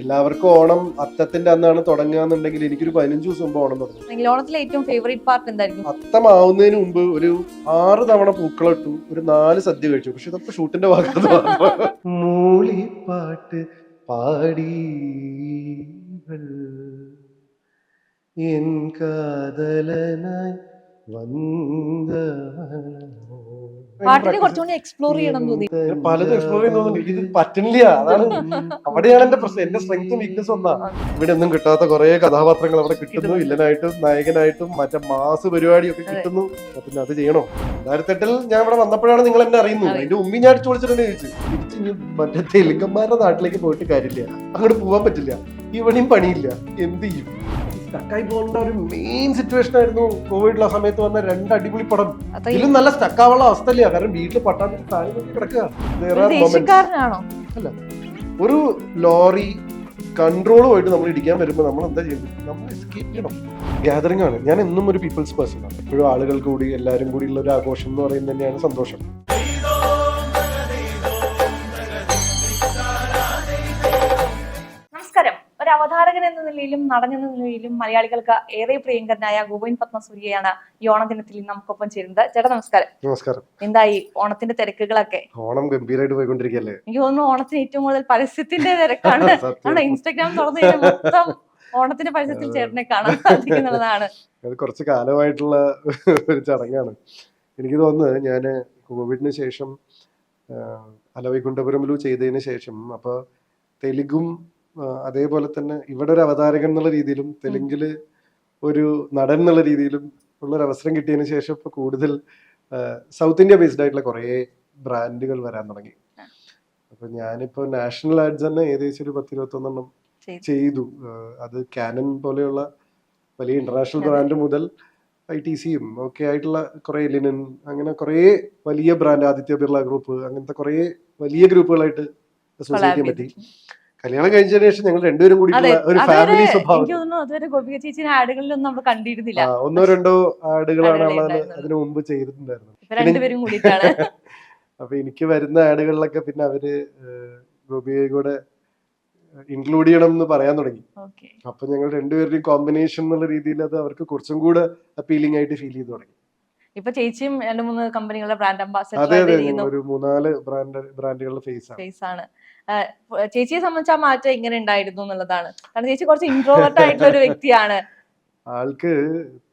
എല്ലാവർക്കും ഓണം അത്തത്തിന്റെ അന്നാണ് തുടങ്ങുക എന്നുണ്ടെങ്കിൽ എനിക്കൊരു പതിനഞ്ച് ദിവസം മുമ്പ് ഓണം തുടങ്ങും. ഓണത്തിലെ ഏറ്റവും ഫേവറേറ്റ് പാർട്ട് എന്തായിരിക്കും? അത്തമാവുന്നതിന് മുമ്പ് ഒരു ആറ് തവണ പൂക്കളിട്ടു ഒരു നാല് സദ്യ കഴിച്ചു. പക്ഷെ ഇതൊക്കെ ഷൂട്ടിന്റെ ഭാഗത്ത് മൂളിപ്പാട്ട് പാടി എൻ കാതലനായി പാട്ടിനെ കുറച്ചുകൂടി എക്സ്പ്ലോർ ചെയ്യണം തോന്നി ഞാൻ പലതും എക്സ്പ്ലോർ ചെയ്യാൻ തോന്നുന്നു. എനിക്കിത് പറ്റുന്നില്ല. അതാണ് അവിടെയാണ് എന്റെ പ്രശ്നം. എന്റെ സ്ട്രെങ്ത്തും വീക്ക്നെസ്സും ഒന്നാ. ഇവിടെ ഒന്നും കിട്ടാത്ത കുറെ കഥാപാത്രങ്ങൾ അവിടെ കിട്ടുന്നു. വില്ലനായിട്ടും നായകനായിട്ടും മറ്റേ മാസ് പരിപാടിയൊക്കെ കിട്ടുന്നു. അപ്പൊ പിന്നെ അത് ചെയ്യണോ? രണ്ടായിരത്തെട്ടിൽ ഞാൻ ഇവിടെ വന്നപ്പോഴാണ് നിങ്ങൾ എന്നെ അറിയുന്നു എന്റെ അതിന്റെ ഉമ്മി ഞാൻ അടിച്ചു വിളിച്ചിട്ട് ചോദിച്ചു. തിരിച്ച് ഇനി മറ്റേ തെലുങ്കന്മാരുടെ നാട്ടിലേക്ക് പോയിട്ട് കാര്യമില്ല. അങ്ങോട്ട് പോവാൻ പറ്റില്ല. ഇവിടെയും പണിയില്ല. എന്ത് ചെയ്യും? സ്റ്റക്കായി പോകേണ്ട ഒരു മെയിൻ സിറ്റുവേഷൻ ആയിരുന്നു കോവിഡിലെ സമയത്ത് വന്ന രണ്ട് അടിപൊളി പടം. ഇതിലും നല്ല സ്റ്റക്കാവുള്ള അവസ്ഥയില്ല. കാരണം വീട്ടിൽ പട്ടാതി താഴെ കിടക്കുക. അല്ല. ഒരു ലോറി കൺട്രോൾ പോയിട്ട് നമ്മൾ ഇടിക്കാൻ വരുമ്പോൾ നമ്മൾ എന്താ ചെയ്യുന്നത് നമ്മൾ എസ്കേപ്പ് ചെയ്യണം. ഗ്യാതറിംഗ് ആണ്. ഞാൻ എന്നും ഒരു പീപ്പിൾസ് പേഴ്സൺ ആണ്. എപ്പോഴും ആളുകൾ കൂടി എല്ലാവരും കൂടി ഉള്ള ഒരു ആഘോഷം എന്ന് പറയുന്നത് തന്നെയാണ് സന്തോഷം. എന്ന നിലയിലും നടൻ എന്ന നിലയിലും മലയാളികൾക്ക് ഏറെ പ്രിയങ്കരനായ ഗോവിന്ദ് പത്മസൂര്യയാണ് ഈ ഓണദിനത്തിൽ നമുക്കൊപ്പം ചേരുന്നത്. ചേട്ടാ നമസ്കാരം. നമസ്കാരം. എന്തായി ഓണത്തിന്റെ തിരക്കുകളൊക്കെ? ഓണം ഗംഭീരമായിട്ട് പോയിക്കൊണ്ടിരിക്കുകയല്ലേ? എനിക്ക് തോന്നുന്നു ഓണത്തിന് ഏറ്റവും കൂടുതൽ പരസ്യത്തിന്റെ തിരക്കാണ്. നമ്മുടെ ഇൻസ്റ്റാഗ്രാം തുറന്നു കഴിഞ്ഞാൽ മൊത്തം ഓണത്തിന്റെ പരസ്യത്തിൽ ചേട്ടനെ കാണാൻ സാധിക്കുന്നുള്ളതാണ് അത് കുറച്ച് കാലമായിട്ടുള്ള ഒരു ചടങ്ങാണ്. എനിക്ക് തോന്നുന്നത് ഞാൻ കോവിഡിന് ശേഷം അലവൈകുണ്ഠപുരമിലു ചെയ്തതിന് ശേഷം അപ്പോൾ തെലുഗും അതേപോലെ തന്നെ ഇവിടെ ഒരു അവതാരകൻ എന്നുള്ള രീതിയിലും തെലുങ്കിൽ ഒരു നടൻ എന്നുള്ള രീതിയിലും ഉള്ള ഒരു അവസരം കിട്ടിയതിന് ശേഷം ഇപ്പൊ കൂടുതൽ സൗത്ത് ഇന്ത്യ ബേസ്ഡ് ആയിട്ടുള്ള കുറേ ബ്രാൻഡുകൾ വരാൻ തുടങ്ങി. അപ്പൊ ഞാനിപ്പോ നാഷണൽ ആഡ്സ് തന്നെ ഏകദേശം ഒരു പത്തിരുപത്തൊന്നെണ്ണം ചെയ്തു. അത് കാനൻ പോലെയുള്ള വലിയ ഇന്റർനാഷണൽ. ബ്രാൻഡ് മുതൽ ഐ ടി സിയും ഒക്കെ ആയിട്ടുള്ള കുറെ ലിനൻ അങ്ങനെ കുറെ വലിയ ബ്രാൻഡ് ആദിത്യ ബിർള ഗ്രൂപ്പ് അങ്ങനത്തെ കുറെ വലിയ ഗ്രൂപ്പുകളായിട്ട് അസോസിയേറ്റ് ചെയ്യാൻ പറ്റി കല്യാണം കഴിഞ്ഞതിന് ശേഷം ഞങ്ങൾ രണ്ടുപേരും കൂടി ഒരു ഫാമിലി ഫാമിലി എനിക്ക് സ്വഭാവം. തോന്നുന്നു അതുവരെ ഗോപിക ചേച്ചിയുടെ ആടുകളിലൊന്നും നമ്മൾ കണ്ടിരുന്നില്ല. ഒന്നോ രണ്ടോ ആടുകളാണ് അവൾ അതിനു മുമ്പ് ചെയ്തിട്ടുണ്ടായിരുന്നത്. ഇപ്പൊ രണ്ടുപേരും കൂടിയിട്ടാണ്. അപ്പൊ എനിക്ക് വരുന്ന ആടുകളിലൊക്കെ പിന്നെ അവർ ഗോപികയെ കൂടെ ഇൻക്ലൂഡ് ചെയ്യണം എന്ന് പറയാൻ തുടങ്ങി. അപ്പൊ ഞങ്ങൾ രണ്ടുപേരുടെയും കോമ്പിനേഷൻ എന്നുള്ള രീതിയിൽ അത് അവർക്ക് കുറച്ചും കൂടെ അപ്പീലിംഗ് ആയിട്ട് ഫീൽ ചെയ്തു തുടങ്ങി. ഇപ്പൊ ചേച്ചിയും രണ്ട് മൂന്ന് കമ്പനികളുടെ ബ്രാൻഡ് അംബാസഡർ ഒരു മൂന്നാൽ ബ്രാൻഡ് ബ്രാൻഡുകളുടെ ഫേസ് ആണ്. ഫേസ് ആണ്. ചേച്ചിയെ സംബന്ധിച്ച് ആ മാറ്റം എങ്ങനെ ഉണ്ടായിരുന്നു എന്നുള്ളതാണ്. കാരണം ചേച്ചി കുറച്ച് ഇൻട്രോവേർട്ട് ആയിട്ടുള്ള ഒരു വ്യക്തിയാണ്. ആൾക്ക്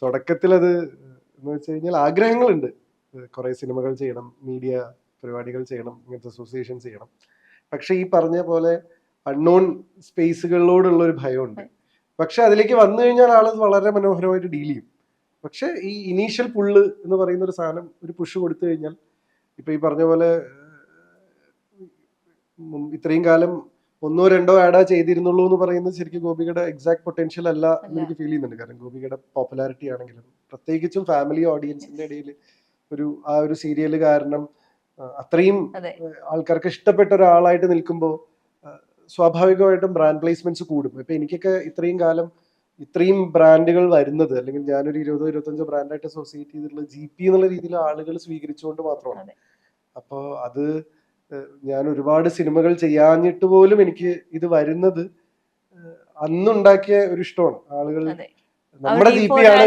തുടക്കത്തിൽ അത് എന്ന് വെച്ച് കഴിഞ്ഞാൽ ആഗ്രഹങ്ങളുണ്ട്. കുറെ സിനിമകൾ ചെയ്യണം മീഡിയ പരിപാടികൾ ചെയ്യണം ഇങ്ങനത്തെ അസോസിയേഷൻ ചെയ്യണം. പക്ഷെ ഈ പറഞ്ഞ പോലെ അൺനോൺ സ്പേസുകളിലോടുള്ള ഒരു ഭയമുണ്ട് പക്ഷെ അതിലേക്ക് വന്നു കഴിഞ്ഞാൽ ആൾ വളരെ മനോഹരമായിട്ട് ഡീൽ ചെയ്യും. പക്ഷെ ഈ ഇനീഷ്യൽ പുള്ള് എന്ന് പറയുന്ന ഒരു സാധനം ഒരു പുഷ് കൊടുത്തു കഴിഞ്ഞാൽ ഇപ്പൊ ഈ പറഞ്ഞ പോലെ ഇത്രയും കാലം ഒന്നോ രണ്ടോ ആഡാ ചെയ്തിരുന്നുള്ളൂ എന്ന് പറയുന്നത് ശരിക്കും ഗോപികയുടെ എക്സാക്ട് പൊട്ടൻഷ്യൽ അല്ല എന്ന് എനിക്ക് ഫീൽ ചെയ്യുന്നുണ്ട്. കാരണം ഗോപികയുടെ പോപ്പുലാരിറ്റി ആണെങ്കിലും പ്രത്യേകിച്ചും ഫാമിലി ഓഡിയൻസിന്റെ ഇടയിൽ ഒരു ആ ഒരു സീരിയൽ കാരണം അത്രയും ആൾക്കാർക്ക് ഇഷ്ടപ്പെട്ട ഒരാളായിട്ട് നിൽക്കുമ്പോൾ സ്വാഭാവികമായിട്ടും ബ്രാൻഡ് പ്ലേസ്മെന്റ്സ് കൂടും. ഇപ്പൊ എനിക്കൊക്കെ ഇത്രയും കാലം ഇത്രയും ബ്രാൻഡുകൾ വരുന്നത് അല്ലെങ്കിൽ ഞാനൊരു ഇരുപതോ ഇരുപത്തഞ്ചോ ബ്രാൻഡായിട്ട് അസോസിയേറ്റ് ചെയ്തിട്ടുള്ള ജി പി എന്നുള്ള രീതിയിൽ ആളുകൾ സ്വീകരിച്ചുകൊണ്ട് മാത്രമാണ്. അപ്പോൾ അത് ഞാൻ ഒരുപാട് സിനിമകൾ ചെയ്യാഞ്ഞിട്ട് പോലും എനിക്ക് ഇത് വരുന്നത് അന്നുണ്ടാക്കിയ ഒരു ഇഷ്ടമാണ്. ആളുകൾ നമ്മുടെ ജി പി ആണ്.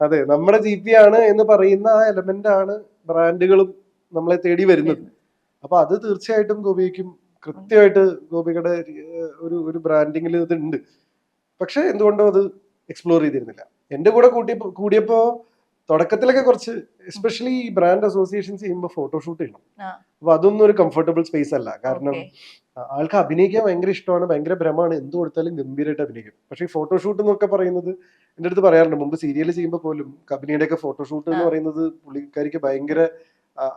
അതെ. നമ്മുടെ ജി പി ആണ് എന്ന് പറയുന്ന ആ എലമെന്റ് ആണ് ബ്രാൻഡുകളും നമ്മളെ തേടി വരുന്നത്. അപ്പൊ അത് തീർച്ചയായിട്ടും ഗോപിക്കും കൃത്യമായിട്ട് ഗോപികയുടെ ഒരു ഒരു ബ്രാൻഡിങ്ങിൽ ഇതുണ്ട്. പക്ഷെ എന്തുകൊണ്ടോ അത് എക്സ്പ്ലോർ ചെയ്തിരുന്നില്ല. എന്റെ കൂടെ കൂട്ടി കൂടിയപ്പോൾ തുടക്കത്തിലൊക്കെ കുറച്ച് എസ്പെഷ്യലി ഈ ബ്രാൻഡ് അസോസിയേഷൻസ് ചെയ്യുമ്പോൾ ഫോട്ടോഷൂട്ട് ചെയ്യണം. അപ്പൊ അതൊന്നും ഒരു കംഫർട്ടബിൾ സ്പേസ് അല്ല. കാരണം ആൾക്ക് അഭിനയിക്കാൻ ഭയങ്കര ഇഷ്ടമാണ് ഭയങ്കര ഭ്രമമാണ്. എന്ത് കൊടുത്താലും ഗംഭീരമായിട്ട് അഭിനയിക്കും. പക്ഷേ ഈ ഫോട്ടോഷൂട്ട് എന്നൊക്കെ പറയുന്നത് എന്റെ അടുത്ത് പറയാറുണ്ട്. മുമ്പ് സീരിയൽ ചെയ്യുമ്പോൾ പോലും കമ്പനിയുടെ ഒക്കെ ഫോട്ടോഷൂട്ട് എന്ന് പറയുന്നത് പുള്ളിക്കാരിക്ക് ഭയങ്കര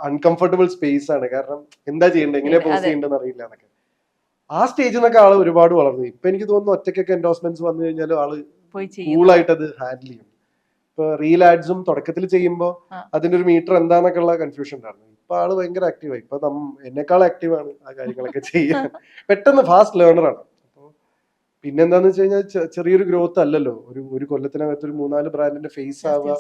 അൺകംഫർട്ടബിൾ സ്പേസ് ആണ്. കാരണം എന്താ ചെയ്യേണ്ടത്? എങ്ങനെ പോസ് ചെയ്യേണ്ടതെന്ന് അറിയില്ല എന്നൊക്കെ. ആ സ്റ്റേജിൽ നിന്നൊക്കെ ആൾ ഒരുപാട് വളർന്നു. ഇപ്പൊ എനിക്ക് തോന്നുന്നു ഒറ്റയ്ക്കൊക്കെ എൻഡോസ്മെന്റ്സ് വന്നു കഴിഞ്ഞാൽ ആൾ കൂൾ ആയിട്ട് കൂളായിട്ട് അത് ഹാൻഡിൽ ചെയ്യും. ഇപ്പൊ റീൽ ആഡ്സും തുടക്കത്തിൽ ചെയ്യുമ്പോൾ. അതിന്റെ ഒരു മീറ്റർ എന്താന്നൊക്കെ ഉള്ള കൺഫ്യൂഷൻ ഉണ്ടായിരുന്നു. ഇപ്പൊ ആൾ ഭയങ്കര ആക്റ്റീവായി ഇപ്പൊ എന്നെക്കാൾ ആണ് ആ കാര്യങ്ങളൊക്കെ ചെയ്യാൻ. പെട്ടെന്ന് ഫാസ്റ്റ് ലേണർ ആണ്. അപ്പൊ പിന്നെന്താന്ന് വെച്ച് കഴിഞ്ഞാൽ ചെറിയൊരു ഗ്രോത്ത് അല്ലല്ലോ. ഒരു ഒരു കൊല്ലത്തിനകത്ത് ഒരു മൂന്നാൽ ബ്രാൻഡിന്റെ ഫേസ് ആവുക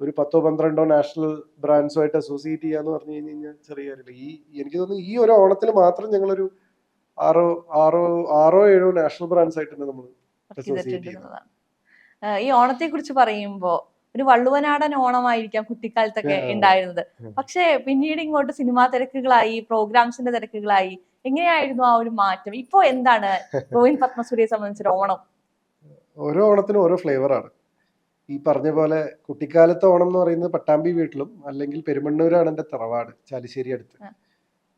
ഒരു പത്തോ പന്ത്രണ്ടോ നാഷണൽ ബ്രാൻഡ്സുമായിട്ട് അസോസിയേറ്റ് ചെയ്യാന്ന് പറഞ്ഞു കഴിഞ്ഞു കഴിഞ്ഞാൽ ചെറിയ കാര്യമില്ല ഈ എനിക്ക് തോന്നുന്നു ഈ ഒരു ഓണത്തിൽ മാത്രം ഞങ്ങളൊരു ആറോ ആറോ ആറോ ഏഴോ നാഷണൽ ബ്രാൻഡ്സ് ആയിട്ട് നമ്മൾ ഈ ഓണത്തെ കുറിച്ച് പറയുമ്പോ ഒരു വള്ളുവനാടൻ ഓണമായിരിക്കാം കുട്ടിക്കാലത്തൊക്കെ ഉണ്ടായിരുന്നത്. പക്ഷെ പിന്നീട് ഇങ്ങോട്ട് സിനിമാ തിരക്കുകളായി പ്രോഗ്രാംസിന്റെ തിരക്കുകളായി എങ്ങനെയായിരുന്നു ആ ഒരു മാറ്റം? ഇപ്പോ എന്താണ് ഗോവിന്ദ് പത്മസൂരിയെ സംബന്ധിച്ചൊരു ഓണം? ഓരോ ഓണത്തിനും ഓരോ ഫ്ലേവറാണ് ഈ പറഞ്ഞ പോലെ കുട്ടിക്കാലത്തെ ഓണം എന്ന് പറയുന്നത് പട്ടാമ്പി വീട്ടിലും അല്ലെങ്കിൽ പെരുമണ്ണൂരാണ് എന്റെ തറവാട് ചാലിശ്ശേരി അടുത്ത്.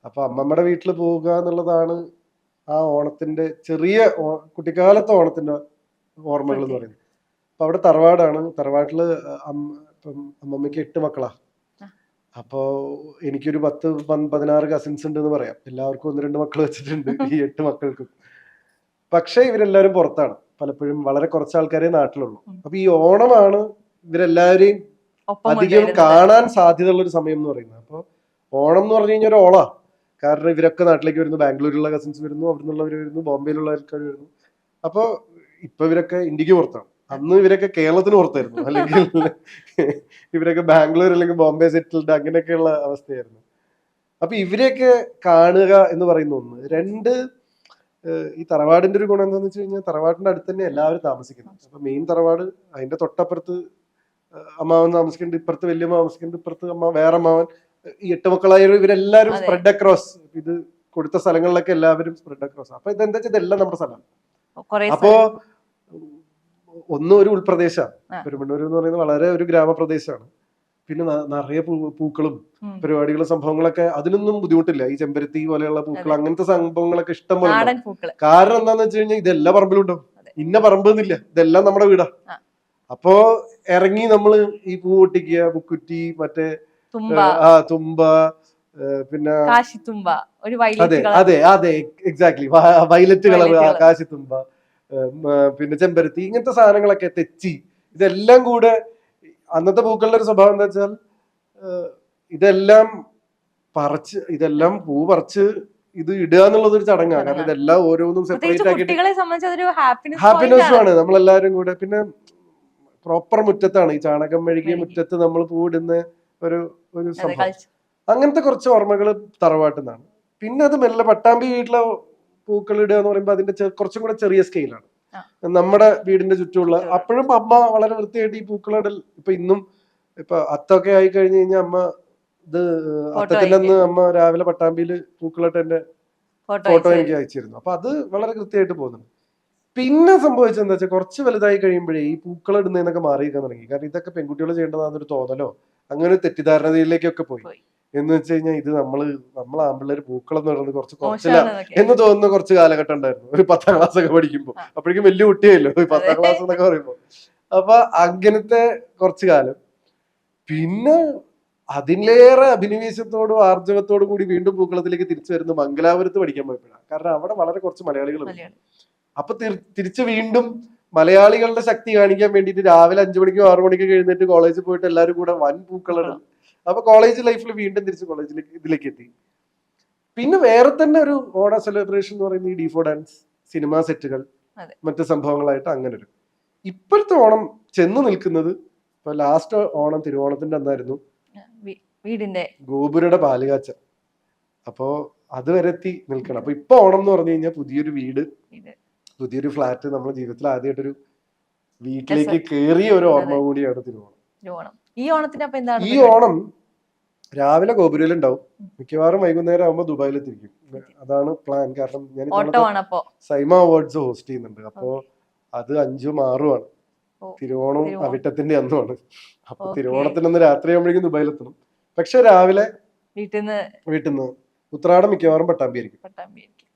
അപ്പൊ അമ്മമ്മയുടെ വീട്ടിൽ പോവുക എന്നുള്ളതാണ് ആ ഓണത്തിന്റെ ചെറിയ ഓ- കുട്ടിക്കാലത്തെ ഓണത്തിന്റെ ഓർമ്മകൾ എന്ന് പറയുന്നത്. അപ്പൊ അവിടെ തറവാടാണ്. തറവാട്ടിൽ അമ്മമ്മയ്ക്ക് എട്ട് മക്കളാ. അപ്പോ എനിക്കൊരു പത്ത് പതിനാറ് കസിൻസ് ഉണ്ട് എന്ന് പറയാം. എല്ലാവർക്കും ഒന്ന് രണ്ട് മക്കൾ വെച്ചിട്ടുണ്ട്. ഈ എട്ട് മക്കൾക്കും. പക്ഷെ ഇവരെല്ലാവരും പുറത്താണ്. പലപ്പോഴും വളരെ കുറച്ച് ആൾക്കാരെ നാട്ടിലുള്ളൂ. അപ്പൊ ഈ ഓണമാണ് ഇവരെല്ലാവരെയും അധികം. കാണാൻ സാധ്യതയുള്ള ഒരു സമയം എന്ന് പറയുന്നത്. അപ്പോൾ ഓണം എന്ന് പറഞ്ഞു കഴിഞ്ഞാൽ ഒരു ഓളാ. കാരണം ഇവരൊക്കെ നാട്ടിലേക്ക് വരുന്നു. ബാംഗ്ലൂരിലുള്ള കസിൻസ് വരുന്നു അവിടെ നിന്നുള്ളവർ വരുന്നു ബോംബെയിലുള്ള ആൾക്കാർ വരുന്നു. അപ്പോൾ ഇപ്പൊ ഇവരൊക്കെ ഇന്ത്യയ്ക്ക് പുറത്താണ്. അന്ന് ഇവരൊക്കെ കേരളത്തിന് പുറത്തായിരുന്നു. അല്ലെങ്കിൽ ഇവരൊക്കെ ബാംഗ്ലൂർ അല്ലെങ്കിൽ ബോംബെ സെറ്റിൽഡ് അങ്ങനെയൊക്കെയുള്ള അവസ്ഥയായിരുന്നു. അപ്പൊ ഇവരെയൊക്കെ കാണുക എന്ന് പറയുന്ന ഒന്ന്. രണ്ട് ഈ തറവാടിന്റെ ഒരു ഗുണം എന്താണെന്ന് വെച്ച് കഴിഞ്ഞാൽ തറവാടിന്റെ അടുത്ത് തന്നെ എല്ലാവരും താമസിക്കുന്നത് അപ്പൊ മെയിൻ തറവാട് അതിന്റെ തൊട്ടപ്പുറത്ത് അമ്മാവൻ താമസിക്കുന്നുണ്ട് ഇപ്പുറത്ത് വലിയ താമസിക്കുന്നുണ്ട് ഇപ്പുറത്ത് അമ്മ വേറെ അമ്മാവൻ ഈ എട്ട് മക്കളായ ഇവരെല്ലാവരും സ്പ്രെഡ് അക്രോസ് ഇത് കൊടുത്ത സ്ഥലങ്ങളിലൊക്കെ എല്ലാവരും സ്പ്രെഡ് അക്രോസ് അപ്പൊ ഇതെന്താ വെച്ചാൽ ഇതെല്ലാം നമ്മുടെ സ്ഥലം. അപ്പോ ഒന്നും ഒരു ഉൾപ്രദേശമാണ്. പെരുമണ്ണൂർ എന്ന് പറയുന്നത് വളരെ ഒരു ഗ്രാമപ്രദേശമാണ് പിന്നെ നിറയെ പൂക്കളും. പരിപാടികളും സംഭവങ്ങളൊക്കെ അതിനൊന്നും ബുദ്ധിമുട്ടില്ല. ഈ ചെമ്പരത്തി പോലെയുള്ള പൂക്കൾ. അങ്ങനത്തെ സംഭവങ്ങളൊക്കെ ഇഷ്ടം പോലെ. കാരണം എന്താന്ന് വെച്ച് കഴിഞ്ഞാൽ ഇതെല്ലാ പറമ്പിലും ഉണ്ടാവും ഇന്ന പറമ്പ് എന്നില്ല ഇതെല്ലാം നമ്മുടെ വീടാ. അപ്പോ ഇറങ്ങി നമ്മൾ ഈ പൂ പൊട്ടിക്കുക ബുക്കുറ്റി മറ്റേ തുമ്പ. പിന്നെ കാശിത്തുമ്പ. ഒരു അതെ അതെ അതെ എക്സാക്ട്ലി വയലറ്റ് കളർ. കാശിത്തുമ്പ. പിന്നെ ചെമ്പരത്തി ഇങ്ങനത്തെ സാധനങ്ങളൊക്കെ തെച്ചി. ഇതെല്ലാം കൂടെ അന്നത്തെ പൂക്കളുടെ ഒരു സ്വഭാവം എന്താ വെച്ചാൽ ഇതെല്ലാം പറിച്ച് ഇതെല്ലാം പൂ പറിച്ച് ഇത് ഇടുക എന്നുള്ളത് ഒരു ചടങ്ങാണ് കാരണം. ഇതെല്ലാം ഓരോന്നും സെപ്പറേറ്റ് ആക്കിയിട്ട് അതൊരു ഹാപ്പിനെസ് ആണ്. നമ്മളെല്ലാരും കൂടെ. പിന്നെ പ്രോപ്പർ മുറ്റത്താണ്. ഈ ചാണകം മെഴുകിയ മെഴുകി. മുറ്റത്ത് നമ്മൾ പൂവിടുന്ന ഒരു ഒരു സംഭവം. അങ്ങനത്തെ കുറച്ച് ഓർമ്മകൾ തറവാട്ടിൽ നിന്നാണ് പിന്നെ അത് മെല്ലെ പട്ടാമ്പി വീട്ടിലെ പൂക്കൾ ഇടുക എന്ന് പറയുമ്പോൾ അതിന്റെ കുറച്ചും കൂടെ ചെറിയ സ്കെയിലാണ്. നമ്മുടെ വീടിന്റെ ചുറ്റുമുള്ള. അപ്പോഴും അമ്മ വളരെ വൃത്തിയായിട്ട് ഈ പൂക്കളിടൽ ഇപ്പൊ ഇന്നും ഇപ്പൊ അത്തൊക്കെ ആയി കഴിഞ്ഞു കഴിഞ്ഞാൽ അമ്മ ഇത് അത്തത്തിലെന്ന് അമ്മ രാവിലെ പട്ടാമ്പിയിൽ പൂക്കളിട്ട് എന്റെ ഫോട്ടോ ഫോട്ടോ എനിക്ക് അയച്ചിരുന്നു. അപ്പൊ അത് വളരെ കൃത്യമായിട്ട് പോകുന്നുണ്ട്. പിന്നെ സംഭവിച്ചത് എന്താ വെച്ചാൽ കുറച്ച് വലുതായി കഴിയുമ്പോഴേ ഈ പൂക്കൾ ഇടുന്നതിനൊക്കെ മാറിയിരിക്കാൻ തുടങ്ങി. കാരണം ഇതൊക്കെ പെൺകുട്ടികൾ ചെയ്യേണ്ടതാണെന്നൊരു തോന്നലോ? അങ്ങനെ ഒരു തെറ്റിദ്ധാരണയിലേക്കൊക്കെ പോയി. എന്ന് വെച്ച് കഴിഞ്ഞാൽ ഇത് നമ്മൾ നമ്മൾ ആമ്പിള്ളേർ പൂക്കളം എന്ന് പറയുന്നത് കുറച്ച് കുറച്ചില്ല എന്ന് തോന്നുന്ന കുറച്ച് കാലഘട്ടം ഉണ്ടായിരുന്നു. ഒരു പത്താം ക്ലാസ് ഒക്കെ പഠിക്കുമ്പോൾ അപ്പോഴേക്കും വലിയ കുട്ടിയായല്ലോ. ഈ പത്താം ക്ലാസ് എന്നൊക്കെ പറയുമ്പോൾ അപ്പൊ അങ്ങനത്തെ കുറച്ച് കാലം. പിന്നെ അതിലേറെ അഭിനിവേശത്തോടും ആർജവത്തോടും കൂടി വീണ്ടും പൂക്കളത്തിലേക്ക് തിരിച്ചു വരുന്ന മംഗലാപുരത്ത് പഠിക്കാൻ പോയപ്പോഴാണ് കാരണം അവിടെ വളരെ കുറച്ച് മലയാളികൾ മലയാളി. അപ്പൊ തിരിച്ച് വീണ്ടും മലയാളികളുടെ ശക്തി കാണിക്കാൻ വേണ്ടിയിട്ട് രാവിലെ അഞ്ചു മണിക്കോ ആറു മണിക്കോ എഴുന്നേറ്റ് കോളേജിൽ പോയിട്ട് എല്ലാവരും കൂടെ വൻ പൂക്കളാണ് അപ്പൊ കോളേജ് ലൈഫിൽ വീണ്ടും തിരിച്ച് കോളേജിലേക്ക് ഇതിലേക്ക് എത്തി. പിന്നെ വേറെ തന്നെ ഒരു ഓണ സെലിബ്രേഷൻ എന്ന് പറയുന്ന ഈ ഡിഫോ ഡാൻസ് സിനിമാ സെറ്റുകൾ. മറ്റു സംഭവങ്ങളായിട്ട് അങ്ങനെ ഒരു. ഇപ്പോഴത്തെ ഓണം ചെന്ന് നിൽക്കുന്നത് ഇപ്പൊ ലാസ്റ്റ് ഓണം തിരുവോണത്തിന്റെ അന്നായിരുന്നു. വീടിന്റെ. ഗോപുരയുടെ പാലുകാച്ച അപ്പോ അതുവരെത്തി എത്തി നിൽക്കണം. അപ്പൊ ഇപ്പൊ ഓണം എന്ന് പറഞ്ഞു കഴിഞ്ഞാൽ പുതിയൊരു വീട്. പുതിയൊരു ഫ്ലാറ്റ് നമ്മുടെ ജീവിതത്തിൽ ആദ്യമായിട്ടൊരു വീട്ടിലേക്ക് കയറിയ ഒരു ഓർമ്മ കൂടിയാണ് തിരുവോണം. ഈ ഓണത്തിന് അപ്പൊ എന്താണ് ഈ ഓണം രാവിലെ ഗോപുരയിൽ ഉണ്ടാവും മിക്കവാറും വൈകുന്നേരം ആകുമ്പോൾ ദുബായിൽ തിരിക്കും അതാണ് പ്ലാൻ കാരണം ഞാൻ സൈമ അവാർഡ്സ് ഹോസ്റ്റ് ചെയ്യുന്നുണ്ട്. അപ്പോ അത് അഞ്ചും ആറുമാണ് ആണ്. തിരുവോണം. അവിട്ടത്തിന്റെ അന്നുമാണ്. അപ്പൊ. തിരുവോണത്തിനന്ന് രാത്രി ആകുമ്പോഴേക്കും ദുബായിലെത്തണം. പക്ഷെ രാവിലെ വീട്ടിൽ നിന്ന് വീട്ടിൽ നിന്ന് ഉത്രാടം മിക്കവാറും പട്ടാമ്പി ആയിരിക്കും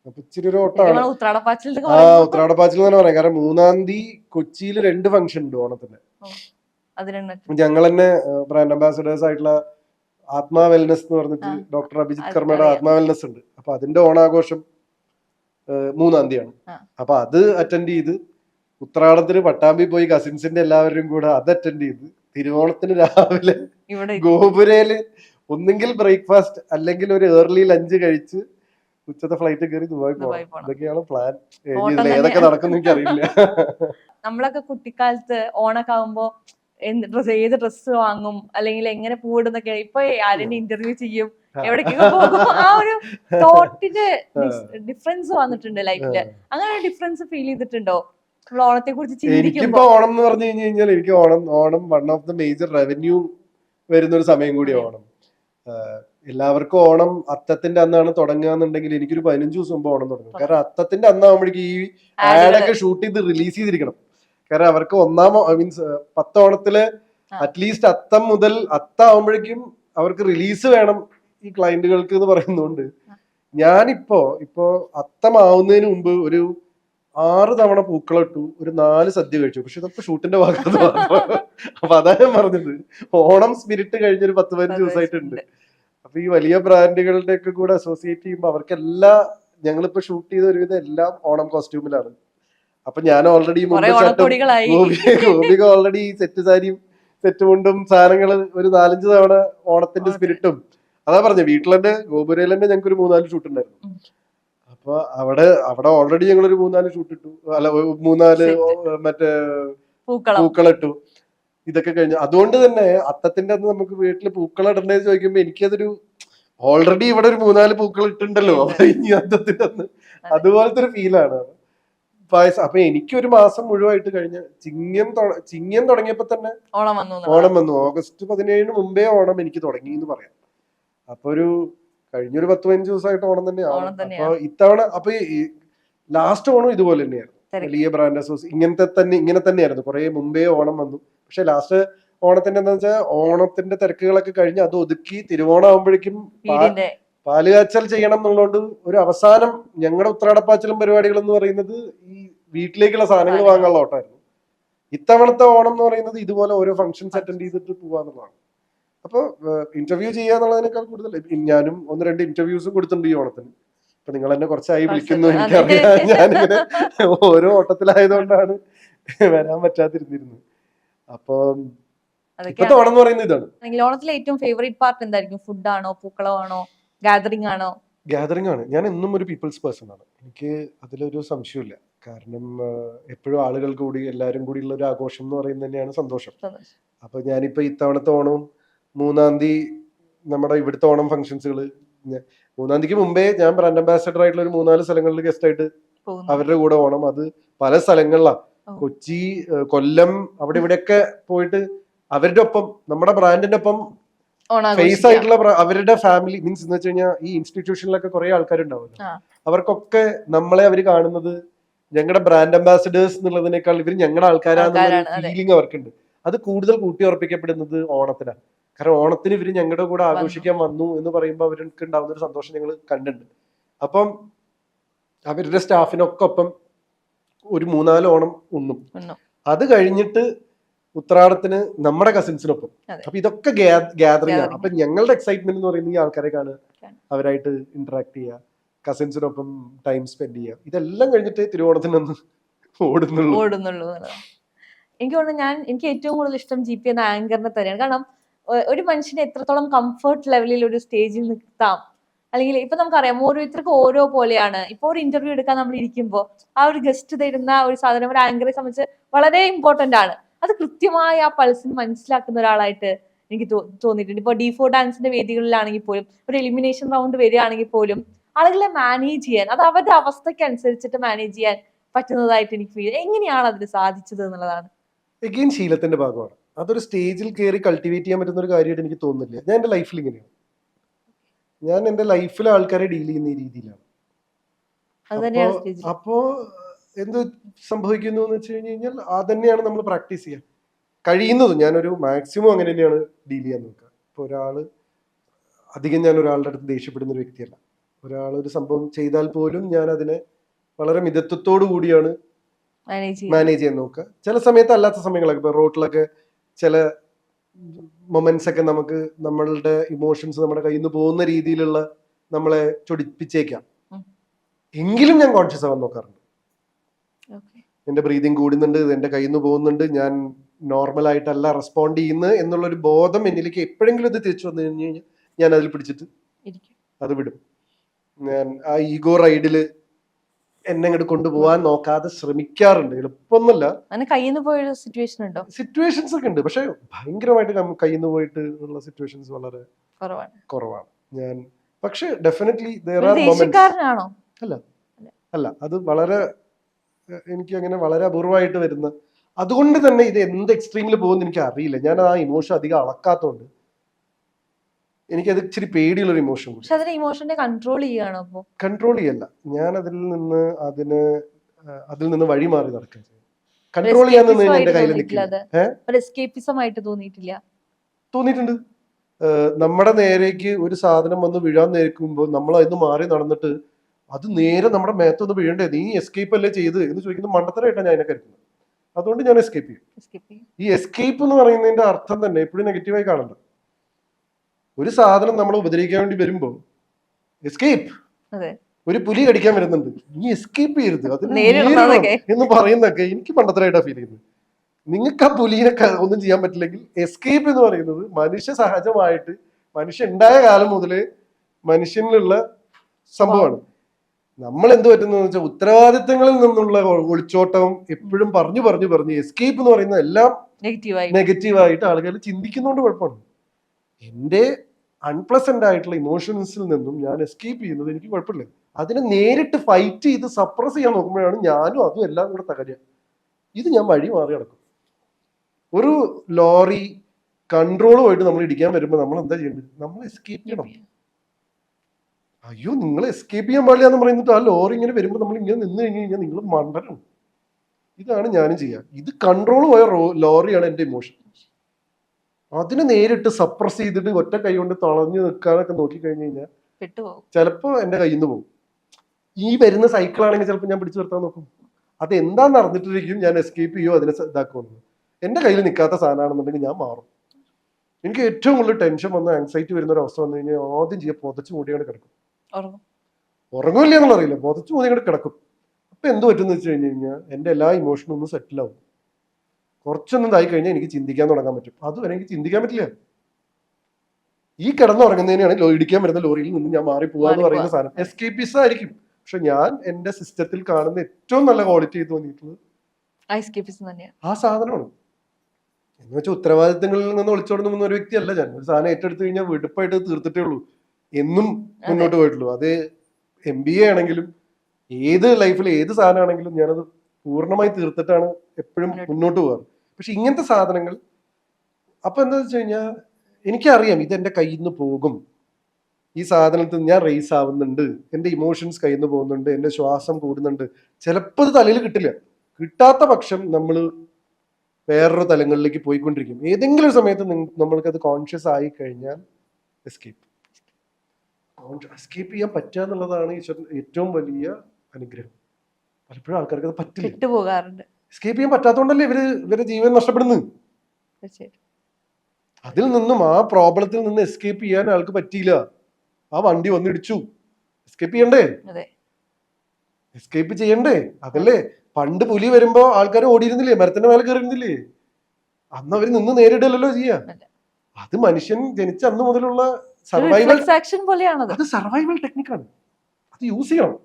അപ്പൊ ഇച്ചിരി ഒരു ഓട്ടമാണ് ഉത്രാടപ്പാച്ചിൽ ആ ഉത്രാടപ്പാച്ചിൽ തന്നെ പറയാം. കാരണം മൂന്നാം തീയതി കൊച്ചിയിൽ രണ്ട് ഫംഗ്ഷൻ ഉണ്ട് ഓണത്തിന്. ഞങ്ങൾ തന്നെ ബ്രാൻഡ് അംബാസഡേഴ്സ് ആയിട്ടുള്ള ആത്മാ വെൽനസ് എന്ന് പറഞ്ഞിട്ട് ഡോക്ടർ അഭിജിത് കർമ്മയുടെ ആത്മാ വെൽനസ് ഉണ്ട്. അപ്പൊ അതിന്റെ ഓണാഘോഷം മൂന്നാം തീയതിയാണ്. അപ്പൊ അത് അറ്റൻഡ് ചെയ്ത് ഉത്രാടത്തിന് പട്ടാമ്പി പോയി കസിൻസിന്റെ എല്ലാവരും കൂടെ അത് അറ്റൻഡ് ചെയ്ത് തിരുവോണത്തിന് രാവിലെ ഗോപുരയിൽ ഒന്നെങ്കിൽ ബ്രേക്ക്ഫാസ്റ്റ് അല്ലെങ്കിൽ ഒരു ഏർലി ലഞ്ച് കഴിച്ച് ഉച്ചത്തെ ഫ്ലൈറ്റ് കയറി ദുബായ് പോകണം. ഇതൊക്കെയാണ് പ്ലാൻ ഏതൊക്കെ. നടക്കും എനിക്ക് അറിയില്ല നമ്മളൊക്കെ കുട്ടിക്കാലത്ത് ഓണൊക്കെ ആകുമ്പോ എന്ത് ഡ്രസ് ഏത് ഡ്രസ്സ് വാങ്ങും അല്ലെങ്കിൽ എങ്ങനെ പോയിടുന്നൊക്കെ ഇപ്പൊ ആരെന്നെ ഇന്റർവ്യൂ ചെയ്യും എവിടേക്കൊക്കെ പോകും. ആ ഒരു തോട്ടിന്റെ ഡിഫറൻസ് വന്നിട്ടുണ്ട് ലൈഫിൽ അങ്ങനെ ഒരു ഡിഫറൻസ് ഫീൽ ചെയ്തിട്ടുണ്ടോ? ഓണത്തെ കുറിച്ച് എനിക്കിപ്പോ ഓണം എന്ന് പറഞ്ഞു കഴിഞ്ഞു കഴിഞ്ഞാൽ എനിക്ക് Onam Onam one of the major revenue വരുന്ന ഒരു സമയം കൂടി ഓണം. എല്ലാവർക്കും ഓണം അത്തത്തിന്റെ അന്നാണ് തുടങ്ങുക എന്നുണ്ടെങ്കിൽ എനിക്കൊരു പതിനഞ്ച് ദിവസം മുമ്പ് ഓണം തുടങ്ങും. കാരണം അത്തത്തിന്റെ അന്നാകുമ്പോഴേക്കും ഈ ആഡ് ആഡൊക്കെ ഷൂട്ട് ചെയ്ത് റിലീസ് ചെയ്തിരിക്കണം. കാരണം അവർക്ക് ഒന്നാം മീൻസ് പത്ത് ഓണത്തിൽ അറ്റ്ലീസ്റ്റ് അത്തം മുതൽ അത്ത ആവുമ്പോഴേക്കും അവർക്ക് റിലീസ് വേണം ഈ ക്ലയന്റുകൾക്ക് എന്ന് പറയുന്നതുകൊണ്ട് ഞാനിപ്പോ ഇപ്പോ അത്തമാവുന്നതിന് മുമ്പ് ഒരു ആറ് തവണ പൂക്കളിട്ടു ഒരു നാല് സദ്യ കഴിച്ചു. പക്ഷെ ഇതൊക്കെ ഷൂട്ടിന്റെ ഭാഗത്ത്. അപ്പൊ അതാ ഞാൻ പറഞ്ഞത്. ഓണം സ്പിരിറ്റ് കഴിഞ്ഞൊരു പത്ത് പതിനഞ്ച് ദിവസമായിട്ടുണ്ട് അപ്പൊ ഈ വലിയ ബ്രാൻഡുകളുടെ ഒക്കെ കൂടെ അസോസിയേറ്റ് ചെയ്യുമ്പോൾ അവർക്ക് എല്ലാ ഞങ്ങളിപ്പോ ഷൂട്ട് ചെയ്ത ഒരുവിധം എല്ലാം ഓണം കോസ്റ്റ്യൂമിലാണ് അപ്പൊ ഞാൻ ഓൾറെഡി ഗോപിക ഓൾറെഡി സെറ്റ് സാരിയും സെറ്റ് മുണ്ടും സാധനങ്ങൾ ഒരു നാലഞ്ച് തവണ ഓണത്തിന്റെ സ്പിരിറ്റും അതാ പറഞ്ഞ വീട്ടിൽ തന്നെ ഗോപുരയിൽ തന്നെ ഞങ്ങൾക്ക് ഒരു മൂന്നാൽ ഷൂട്ട് ഉണ്ടായിരുന്നു. അപ്പൊ അവിടെ അവിടെ ഓൾറെഡി ഞങ്ങൾ ഒരു മൂന്നാൽ ഷൂട്ട് ഇട്ടു. അല്ല മൂന്നാൽ. മറ്റേ പൂക്കളം. പൂക്കളിട്ടു. ഇതൊക്കെ കഴിഞ്ഞു. അതുകൊണ്ട് തന്നെ അത്തത്തിന്റെ അന്ന് നമുക്ക് വീട്ടിൽ പൂക്കളം ഇടണ്ടേന്ന് ചോദിക്കുമ്പോ എനിക്കതൊരു ഓൾറെഡി ഇവിടെ ഒരു മൂന്നാൽ പൂക്കൾ ഇട്ടുണ്ടല്ലോ ഇനി അത്തത്തിന്റെ അന്ന് അതുപോലത്തെ ഒരു ഫീലാണ് പായസം. അപ്പൊ എനിക്ക് ഒരു മാസം മുഴുവായിട്ട് കഴിഞ്ഞ ചിങ്ങം ചിങ്ങം തുടങ്ങിയപ്പോ തന്നെ ഓണം വന്നു ഓണം വന്നു. ഓഗസ്റ്റ് പതിനേഴിന് മുമ്പേ ഓണം എനിക്ക് തുടങ്ങി എന്ന് പറയാം. അപ്പൊ ഒരു കഴിഞ്ഞൊരു പത്ത് പതിനഞ്ച് ദിവസമായിട്ട് ഓണം തന്നെയാണ്. അപ്പൊ തന്നെയാണ്. ഇത്തവണ അപ്പൊ ലാസ്റ്റ് ഓണം ഇതുപോലെ തന്നെയായിരുന്നു. തിരക്ക്. വലിയ ബ്രാൻഡ് അസോസിയേഷൻ ഇങ്ങനത്തെ തന്നെ ഇങ്ങനെ തന്നെയായിരുന്നു. കുറെ മുമ്പേ ഓണം വന്നു. പക്ഷെ ലാസ്റ്റ് ഓണത്തിന്റെ എന്താ വെച്ചാൽ ഓണത്തിന്റെ തിരക്കുകളൊക്കെ കഴിഞ്ഞ് അത് ഒതുക്കി തിരുവോണം ആകുമ്പോഴേക്കും വീടിന്റെ പാൽ കാച്ചൽ ചെയ്യണം എന്നുള്ളതുകൊണ്ട് ഒരു അവസാനം ഞങ്ങളുടെ ഉത്രാടപ്പാച്ചലും പരിപാടികൾ എന്ന് പറയുന്നത് ഈ വീട്ടിലേക്കുള്ള സാധനങ്ങൾ. വാങ്ങാനുള്ള ഓട്ടമായിരുന്നു. ഇത്തവണത്തെ ഓണം എന്ന് പറയുന്നത് ഇതുപോലെ ഓരോ ഫംഗ്ഷൻസ് അറ്റൻഡ് ചെയ്തിട്ട് പോവാന്നുള്ളതാണ് അപ്പോൾ ഇന്റർവ്യൂ ചെയ്യാന്നുള്ളതിനേക്കാൾ കൂടുതൽ ഞാനും ഒന്ന് രണ്ട് ഇന്റർവ്യൂസും കൊടുത്തിട്ടുണ്ട് ഈ ഓണത്തിന്. ഇപ്പൊ നിങ്ങൾ എന്നെ കുറച്ചായി വിളിക്കുന്നു. എനിക്കറിയാം. ഞാനിങ്ങനെ ഓരോ ഓട്ടത്തിലായതുകൊണ്ടാണ് വരാൻ പറ്റാതിരുന്നിരുന്നത്. അപ്പൊ അതൊക്കെ ഓണം എന്ന് പറയുന്നത് ഇതാണ്. ഓണത്തിലെ ഏറ്റവും ഫേവറേറ്റ് പാർട്ട് എന്തായിരിക്കും? ഫുഡാണോ പൂക്കളമാണോ ഗാദറിംഗ് ആണോ? ഗാദറിംഗ് ആണ്? ഞാൻ എന്നും ഒരു പീപ്പിൾസ് പേഴ്സൺ ആണ്. എനിക്ക് അതിലൊരു സംശയമില്ല കാരണം എപ്പോഴും ആളുകൾ കൂടി എല്ലാവരും കൂടി ഉള്ള ഒരു ആഘോഷം എന്ന് പറയുന്നത് തന്നെയാണ് സന്തോഷം. അപ്പൊ ഞാനിപ്പോ ഇത്തവണത്തെ ഓണവും മൂന്നാം തീയതി നമ്മുടെ ഇവിടുത്തെ ഓണം ഫംഗ്ഷൻസുകൾ മൂന്നാം തീയതിക്ക് മുമ്പേ ഞാൻ ബ്രാൻഡ് അംബാസഡർ ആയിട്ടുള്ള ഒരു മൂന്നാൽ സ്ഥലങ്ങളിൽ ഗസ്റ്റ് ആയിട്ട് അവരുടെ കൂടെ പോകണം അത് പല സ്ഥലങ്ങളിലാണ് കൊച്ചി കൊല്ലം അവിടെ ഇവിടെയൊക്കെ പോയിട്ട് അവരുടെ ഒപ്പം നമ്മുടെ ബ്രാൻഡിന്റെ ഒപ്പം ഫേസ് ആയിട്ടുള്ള അവരുടെ ഫാമിലി മീൻസ് എന്ന് വെച്ച് കഴിഞ്ഞാൽ ഈ ഇൻസ്റ്റിറ്റ്യൂഷനിലൊക്കെ കുറെ ആൾക്കാരുണ്ടാവുമല്ലോ. അവർക്കൊക്കെ നമ്മളെ അവർ കാണുന്നത് ഞങ്ങളുടെ ബ്രാൻഡ് അംബാസിഡേഴ്സ് എന്നുള്ളതിനേക്കാൾ ഇവർ ഞങ്ങളുടെ ആൾക്കാരാണെന്നുള്ള. ഫീലിംഗ് അവർക്കുണ്ട്. അത് കൂടുതൽ കൂട്ടി ഉറപ്പിക്കപ്പെടുന്നത് ഓണത്തിനാണ്. കാരണം ഓണത്തിന് ഇവർ ഞങ്ങളുടെ കൂടെ ആഘോഷിക്കാൻ വന്നു എന്ന് പറയുമ്പോൾ അവർക്ക് ഉണ്ടാവുന്ന ഒരു സന്തോഷം ഞങ്ങൾ കണ്ടിട്ടുണ്ട്. അപ്പം അവരുടെ സ്റ്റാഫിനൊക്കെ ഒപ്പം ഒരു മൂന്നാൽ ഓണം ഉണ്ണും. അത് കഴിഞ്ഞിട്ട് ഉത്രാടത്തിന് നമ്മുടെ കസിൻസിനൊപ്പം. അപ്പൊ ഇതൊക്കെ ഗ്യാതറിംഗ് ആണ്. അപ്പൊ ഞങ്ങളുടെ എക്സൈറ്റ്മെന്റ് എന്ന് പറയുന്നത് ഈ ആൾക്കാരെ കാണുക. അവരായിട്ട് ഇന്ററാക്ട് ചെയ്യുക. കസിൻസിനൊപ്പം ടൈം സ്പെൻഡ് ചെയ്യുക. ഇതെല്ലാം കഴിഞ്ഞിട്ട് തിരുവോണത്തിനൊന്ന് ഓടുന്നുള്ളൂ. ഓടുന്നുള്ളൂ. എനിക്ക് തോന്നുന്നു ഞാൻ എനിക്ക് ഏറ്റവും കൂടുതൽ ഇഷ്ടം ജി പി എന്ന ആങ്കറിനെ തന്നെയാണ്. കാരണം ഒരു മനുഷ്യനെ എത്രത്തോളം കംഫർട്ട് ലെവലിൽ ഒരു സ്റ്റേജിൽ നിർത്താം? അല്ലെങ്കിൽ ഇപ്പൊ നമുക്കറിയാം ഓരോരുത്തർക്കും ഓരോ പോലെയാണ്. ഇപ്പൊ ഒരു ഇന്റർവ്യൂ എടുക്കാൻ നമ്മൾ ഇരിക്കുമ്പോൾ ആ ഒരു ഗസ്റ്റ് തരുന്ന ഒരു സാധനം ഒരു ആങ്കറെ സംബന്ധിച്ച് വളരെ ഇമ്പോർട്ടന്റ് ആണ്. അത് കൃത്യമായി ആ പൾസിന് മനസ്സിലാക്കുന്ന ഒരാളായിട്ട് എനിക്ക് തോന്നിയിട്ടുണ്ട്. ഇപ്പൊ ഡി ഫോർ ഡാൻസിന്റെ വേദികളിലാണെങ്കിൽ പോലും ഒരു എലിമിനേഷൻ റൗണ്ട് വരികയാണെങ്കിൽ പോലും ആളുകളെ മാനേജ് ചെയ്യാൻ അത് അവരുടെ അവസ്ഥയ്ക്ക് അനുസരിച്ചിട്ട് മാനേജ് ചെയ്യാൻ പറ്റുന്നതായിട്ട് എനിക്ക് ഫീൽ എങ്ങനെയാണ് അതിന് സാധിച്ചത് എന്നുള്ളതാണ്. ശീലത്തിന്റെ ഭാഗമാണ്. അതൊരു സ്റ്റേജിൽ കയറി കൾട്ടിവേറ്റ് ചെയ്യാൻ പറ്റുന്ന ഒരു കാര്യമായിട്ട് എനിക്ക് തോന്നുന്നില്ല. ഞാൻ എന്റെ ലൈഫിൽ ഇങ്ങനെയാണ്. ഞാൻ എന്റെ ലൈഫിൽ ആൾക്കാരെ ഡീൽ ചെയ്യുന്ന ഈ രീതിയിലാണ്. അപ്പോ- എന്ത് സംഭവിക്കുന്നു എന്ന് വെച്ച് കഴിഞ്ഞ് കഴിഞ്ഞാൽ അത് തന്നെയാണ് നമ്മൾ പ്രാക്ടീസ് ചെയ്യുക കഴിയുന്നത് ഞാനൊരു മാക്സിമം അങ്ങനെ തന്നെയാണ് ഡീൽ ചെയ്യാൻ നോക്കുക. ഇപ്പൊ ഒരാൾ അധികം ഞാൻ ഒരാളുടെ അടുത്ത് ദേഷ്യപ്പെടുന്ന ഒരു വ്യക്തിയല്ല. ഒരാൾ ഒരു സംഭവം ചെയ്താൽ പോലും ഞാൻ അതിനെ വളരെ മിതത്വത്തോടു കൂടിയാണ് മാനേജ് ചെയ്യാൻ മാനേജ് ചെയ്യാൻ നോക്കുക. ചില സമയത്ത് അല്ലാത്ത സമയങ്ങളൊക്കെ ഇപ്പൊ റോട്ടിലൊക്കെ ചില മൊമെന്റ്സ് ഒക്കെ നമുക്ക് നമ്മളുടെ ഇമോഷൻസ് നമ്മുടെ കയ്യിൽ നിന്ന് പോകുന്ന രീതിയിലുള്ള നമ്മളെ ചൊടിപ്പിച്ചേക്കാം എങ്കിലും ഞാൻ കോൺഷ്യസ് ആവാൻ നോക്കാറുണ്ട്. എന്റെ ബ്രീതിങ് കൂടുന്നുണ്ട് എന്റെ കയ്യിൽ നിന്ന് പോകുന്നുണ്ട് ഞാൻ നോർമൽ ആയിട്ടല്ല റെസ്പോണ്ട് ചെയ്യുന്നത് എന്നുള്ളൊരു ബോധം എന്നിലേക്ക് എപ്പോഴെങ്കിലും ഇത് തിരിച്ചു വന്നു കഴിഞ്ഞു കഴിഞ്ഞാൽ ഞാൻ അതിൽ പിടിച്ചിട്ട്. അത് വിടും ഞാൻ ആ ഈഗോ റൈഡിൽ എന്നെ അങ്ങോട്ട് കൊണ്ടുപോകാൻ നോക്കാതെ ശ്രമിക്കാറുണ്ട്. എളുപ്പമൊന്നുമല്ല. പോയ പോയൊരു സിറ്റുവേഷൻ ഉണ്ടോ? സിറ്റുവേഷൻസ് ഒക്കെ ഉണ്ട്. പക്ഷെ ഭയങ്കരമായിട്ട് കം- കയ്യിൽ നിന്ന് പോയിട്ട് ഉള്ള സിറ്റുവേഷൻസ് വളരെ കുറവാണ്. ഞാൻ പക്ഷേ ഡെഫിനറ്റ്ലി അല്ല. അല്ല. അത് വളരെ എനിക്ക് അങ്ങനെ വളരെ അപൂർവമായിട്ട് വരുന്ന അതുകൊണ്ട് തന്നെ ഇത് എന്ത് എക്സ്ട്രീമിൽ പോകുമെന്ന് എനിക്ക് അറിയില്ല ഞാൻ ആ ഇമോഷൻ അധികം അളക്കാത്തോണ്ട്. എനിക്കത് ഇച്ചിരി പേടിയുള്ളൊരു ഇമോഷൻ കൂടി. പക്ഷെ അതിനെ ഇമോഷനെ കൺട്രോൾ ചെയ്യുകയാണോ കൺട്രോൾ ചെയ്യല്ല. ഞാൻ അതിൽ നിന്ന് അതിന് അതിൽ നിന്ന് വഴി മാറി നടക്കുക കൺട്രോൾ ചെയ്യാൻ എന്റെ കയ്യിൽ നിൽക്കില്ല. തോന്നിയിട്ടില്ല. തോന്നിയിട്ടുണ്ട്. നമ്മുടെ നേരേക്ക് ഒരു സാധനം വന്ന് വീഴാൻ നേരിക്കുമ്പോൾ നമ്മൾ അതിന് മാറി നടന്നിട്ട് അത് നേരെ നമ്മുടെ മേത്തൊന്ന് വീഴണ്ടേ? നീ എസ്കേപ്പ് അല്ലേ ചെയ്ത്? എന്ന് ചോദിക്കുന്നത് മണ്ടത്തരമായിട്ടാണ് ഞാൻ അതിനെ കരുതുന്നത്. അതുകൊണ്ട് ഞാൻ എസ്കേപ്പ് ചെയ്യും. എസ്കേപ്പ് ചെയ്യും. ഈ എസ്കേപ്പ് എന്ന് പറയുന്നതിന്റെ അർത്ഥം തന്നെ എപ്പോഴും നെഗറ്റീവായി കാണണ്ട. ഒരു സാധനം നമ്മൾ ഉപദ്രവിക്കാൻ വേണ്ടി വരുമ്പോ എസ്കേപ്പ് ഒരു പുലി കടിക്കാൻ വരുന്നുണ്ട്. നീ എസ്കേപ്പ് ചെയ്യരുത്. അത്. എന്ന് പറയുന്നൊക്കെ എനിക്ക് മണ്ടത്തരമായിട്ടാണ് ഫീൽ ചെയ്യുന്നത്. നിങ്ങൾക്ക് ആ പുലിനെ ഒന്നും ചെയ്യാൻ പറ്റില്ലെങ്കിൽ എസ്കേപ്പ് എന്ന് പറയുന്നത് മനുഷ്യ സഹജമായിട്ട് മനുഷ്യ ഉണ്ടായ കാലം മുതലേ മനുഷ്യനിലുള്ള സംഭവമാണ്. നമ്മൾ എന്ത് പറ്റുന്നതെന്ന് വെച്ചാൽ ഉത്തരവാദിത്തങ്ങളിൽ നിന്നുള്ള ഒളിച്ചോട്ടം എപ്പോഴും പറഞ്ഞു പറഞ്ഞു പറഞ്ഞു എസ്കേപ്പ് എന്ന് പറയുന്ന എല്ലാം നെഗറ്റീവായി നെഗറ്റീവായിട്ട് ആളുകൾ ചിന്തിക്കുന്നതുകൊണ്ട് കുഴപ്പമാണ്. എന്റെ അൺപ്ലസന്റ് ആയിട്ടുള്ള ഇമോഷൻസിൽ നിന്നും ഞാൻ എസ്കേപ്പ് ചെയ്യുന്നത് എനിക്ക് കുഴപ്പമില്ല. അതിനെ നേരിട്ട് ഫൈറ്റ് ചെയ്ത് സപ്രസ് ചെയ്യാൻ നോക്കുമ്പോഴാണ് ഞാനും അതും എല്ലാം കൂടെ തകരുക. ഇത് ഞാൻ വഴി മാറി നടക്കും. ഒരു ലോറി കൺട്രോളുമായിട്ട് നമ്മൾ ഇടിക്കാൻ വരുമ്പോൾ നമ്മൾ എന്താ ചെയ്യേണ്ടത്? നമ്മൾ എസ്കേപ്പ് ചെയ്യണം. അയ്യോ നിങ്ങൾ എസ്കേപ്പ് ചെയ്യാൻ പാടില്ല എന്ന് പറയുന്നിട്ട് ആ ലോറി ഇങ്ങനെ വരുമ്പോൾ നമ്മൾ ഇങ്ങനെ നിന്ന് കഴിഞ്ഞ് കഴിഞ്ഞാൽ നിങ്ങൾ മണ്ടനും ഇതാണ് ഞാനും ചെയ്യുക. ഇത് കൺട്രോൾ പോയ ലോറിയാണ് എന്റെ ഇമോഷൻ അതിനെ നേരിട്ട് സപ്രസ് ചെയ്തിട്ട് ഒറ്റ കൈ കൊണ്ട് തളഞ്ഞു നിൽക്കാനൊക്കെ നോക്കി കഴിഞ്ഞു കഴിഞ്ഞാൽ ചിലപ്പോൾ എന്റെ കയ്യിൽ നിന്ന് പോകും. ഈ വരുന്ന സൈക്കിൾ ആണെങ്കിൽ ചിലപ്പോൾ ഞാൻ പിടിച്ചു നിർത്താൻ നോക്കും. അത് എന്താ നടന്നിട്ടിരിക്കും ഞാൻ എസ്കേപ്പ് ചെയ്യോ അതിനെ ഇതാക്കുമെന്ന് എന്റെ കയ്യിൽ നിൽക്കാത്ത സാധനമാണെന്നുണ്ടെങ്കിൽ ഞാൻ മാറും. എനിക്ക് ഏറ്റവും കൂടുതൽ ടെൻഷൻ വന്ന ആൻസൈറ്റി വരുന്ന ഒരു അവസ്ഥ വന്നു കഴിഞ്ഞാൽ ആദ്യം ചെയ്യാൻ പുതച്ച് മൂടിയാണ് കിടക്കും. ഉറങ്ങൂല്ലെന്നുള്ള ഉറങ്ങില്ല അറിയില്ല പുതച്ച് മൂടിയാണ് കിടക്കും. അപ്പൊ എന്ത് പറ്റുമെന്ന് വെച്ച് കഴിഞ്ഞ് കഴിഞ്ഞാൽ എന്റെ എല്ലാ ഇമോഷനും ഒന്ന് സെറ്റിൽ ആവും. കുറച്ചൊന്നും ഇതായി കഴിഞ്ഞാൽ എനിക്ക് ചിന്തിക്കാൻ തുടങ്ങാൻ പറ്റും. അതുവരെ എനിക്ക് ചിന്തിക്കാൻ പറ്റില്ല. ഈ കിടന്നുറങ്ങുന്നതിനാണ് ഇടിക്കാൻ വരുന്ന ലോറിയിൽ നിന്ന് ഞാൻ മാറി പോവാ എന്ന് പറയുന്ന സാധനം. എസ്കേപ്പിസ് ആയിരിക്കും. പക്ഷെ ഞാൻ എന്റെ സിസ്റ്റത്തിൽ കാണുന്ന ഏറ്റവും നല്ല ക്വാളിറ്റി തോന്നിയിട്ടുള്ളത് ആ സാധനമാണ്. എന്ന് വെച്ചാൽ ഉത്തരവാദിത്തങ്ങളിൽ നിന്ന് ഒളിച്ചോടുന്ന പോകുന്ന ഒരു വ്യക്തിയല്ല. ഞാൻ ഒരു സാധനം ഏറ്റെടുത്ത് കഴിഞ്ഞാൽ വെടുപ്പായിട്ട് തീർത്തിട്ടേ ഉള്ളൂ. എന്നും മുന്നോട്ട് പോയിട്ടുള്ളൂ. അത് എം ബി എ ആണെങ്കിലും ഏത് ലൈഫിൽ ഏത് സാധനമാണെങ്കിലും ഞാനത് പൂർണമായി തീർത്തിട്ടാണ് എപ്പോഴും മുന്നോട്ട് മുന്നോട്ട് പോകാറ് പക്ഷെ ഇങ്ങനത്തെ സാധനങ്ങൾ അപ്പൊ എന്താ വെച്ച് കഴിഞ്ഞാൽ എനിക്കറിയാം ഇത് എന്റെ കയ്യിൽ നിന്ന് പോകും. ഈ സാധനത്തിൽ ഞാൻ റേസ് ആവുന്നുണ്ട്. എന്റെ ഇമോഷൻസ് കയ്യിൽ നിന്ന് പോകുന്നുണ്ട്. എന്റെ ശ്വാസം കൂടുന്നുണ്ട്. ചിലപ്പോൾ ഇത് തലയിൽ കിട്ടില്ല. കിട്ടാത്ത പക്ഷം നമ്മൾ വേറൊരു തലങ്ങളിലേക്ക് പോയിക്കൊണ്ടിരിക്കും. ഏതെങ്കിലും ഒരു സമയത്ത് നമ്മൾക്കത് കോൺഷ്യസ് ആയി കഴിഞ്ഞാൽ എസ്കേപ്പ് എസ്കേപ്പ് ചെയ്യാൻ പറ്റുക എന്നുള്ളതാണ് ഈശ്വരൻ ഏറ്റവും വലിയ അനുഗ്രഹം. പലപ്പോഴും ആൾക്കാർക്ക് അത് പറ്റില്ല. എസ്കേപ്പ് ചെയ്യാൻ പറ്റാത്തതുകൊണ്ടല്ലേ ഇവർ ഇവരെ ജീവൻ നഷ്ടപ്പെടുന്നത്? അതിൽ നിന്നും ആ പ്രോബ്ലത്തിൽ നിന്ന് എസ്കേപ്പ് ചെയ്യാൻ ആൾക്ക് പറ്റിയില്ല. ആ വണ്ടി വന്നിടിച്ചു എസ്കേപ്പ് ചെയ്യണ്ടേ? എസ്കേപ്പ് ചെയ്യണ്ടേ? അതല്ലേ? പണ്ട് പുലി വരുമ്പോ ആൾക്കാർ ഓടിയിരുന്നില്ലേ? മരത്തിന്റെ മേലെ കയറിയിരുന്നില്ലേ അന്ന് അവർ നിന്ന് നേരിടലല്ലോ ചെയ്യാ. അത്. മനുഷ്യൻ ജനിച്ച അന്ന് മുതലുള്ള സർവൈവൽ ആക്ഷൻ അത് സർവൈവൽ ടെക്നിക്കാണ് അത് യൂസ് ചെയ്യണം.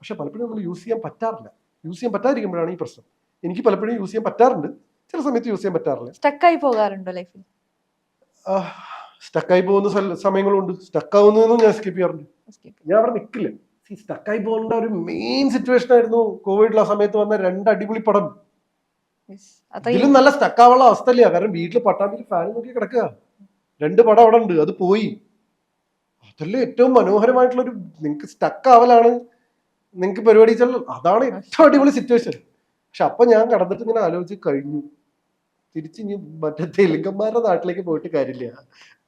പക്ഷെ പലപ്പോഴും നമ്മൾ യൂസ് ചെയ്യാൻ പറ്റാറില്ല. യൂസ് ചെയ്യാൻ പറ്റാതിരിക്കുമ്പോഴാണ് ഈ പ്രശ്നം. എനിക്ക് പലപ്പോഴും യൂസ് ചെയ്യാൻ പറ്റാറുണ്ട്. ചില സമയത്ത് യൂസ് ചെയ്യാൻ പറ്റാറില്ല. സ്റ്റക്കായി പോകാറുണ്ടോ ലൈഫിൽ സ്റ്റക്കായി പോകുന്ന സമയങ്ങളുണ്ട്. സ്റ്റക്ക് ആവുന്നതെന്നും ഞാൻ സ്കിപ്പ് ചെയ്യാറുണ്ട്. ഞാൻ അവിടെ നിൽക്കില്ല സ്റ്റക്കായി പോകേണ്ട ഒരു മെയിൻ സിറ്റുവേഷൻ ആയിരുന്നു കോവിഡിലെ സമയത്ത് വന്ന രണ്ട് അടിപൊളി പടം. ഇതിലും നല്ല സ്റ്റക്കാവുള്ള അവസ്ഥയില്ല? കാരണം വീട്ടിൽ പട്ടാമ്പിൽ ഫാൻ നോക്കി കിടക്കുക. രണ്ട് പടം അവിടെ ഉണ്ട്. അത് പോയി. അതല്ലേ ഏറ്റവും മനോഹരമായിട്ടുള്ള ഒരു നിങ്ങൾക്ക് സ്റ്റക്ക് ആവലാണ് നിങ്ങൾക്ക് പരിപാടി വെച്ചാൽ അതാണ് ഏറ്റവും അടിപൊളി സിറ്റുവേഷൻ പക്ഷെ അപ്പൊ ഞാൻ കടന്നിട്ട് ഇങ്ങനെ ആലോചിച്ച് കഴിഞ്ഞു. തിരിച്ച് ഇനി മറ്റേ തെലുങ്കന്മാരുടെ നാട്ടിലേക്ക് പോയിട്ട് കാര്യമില്ല.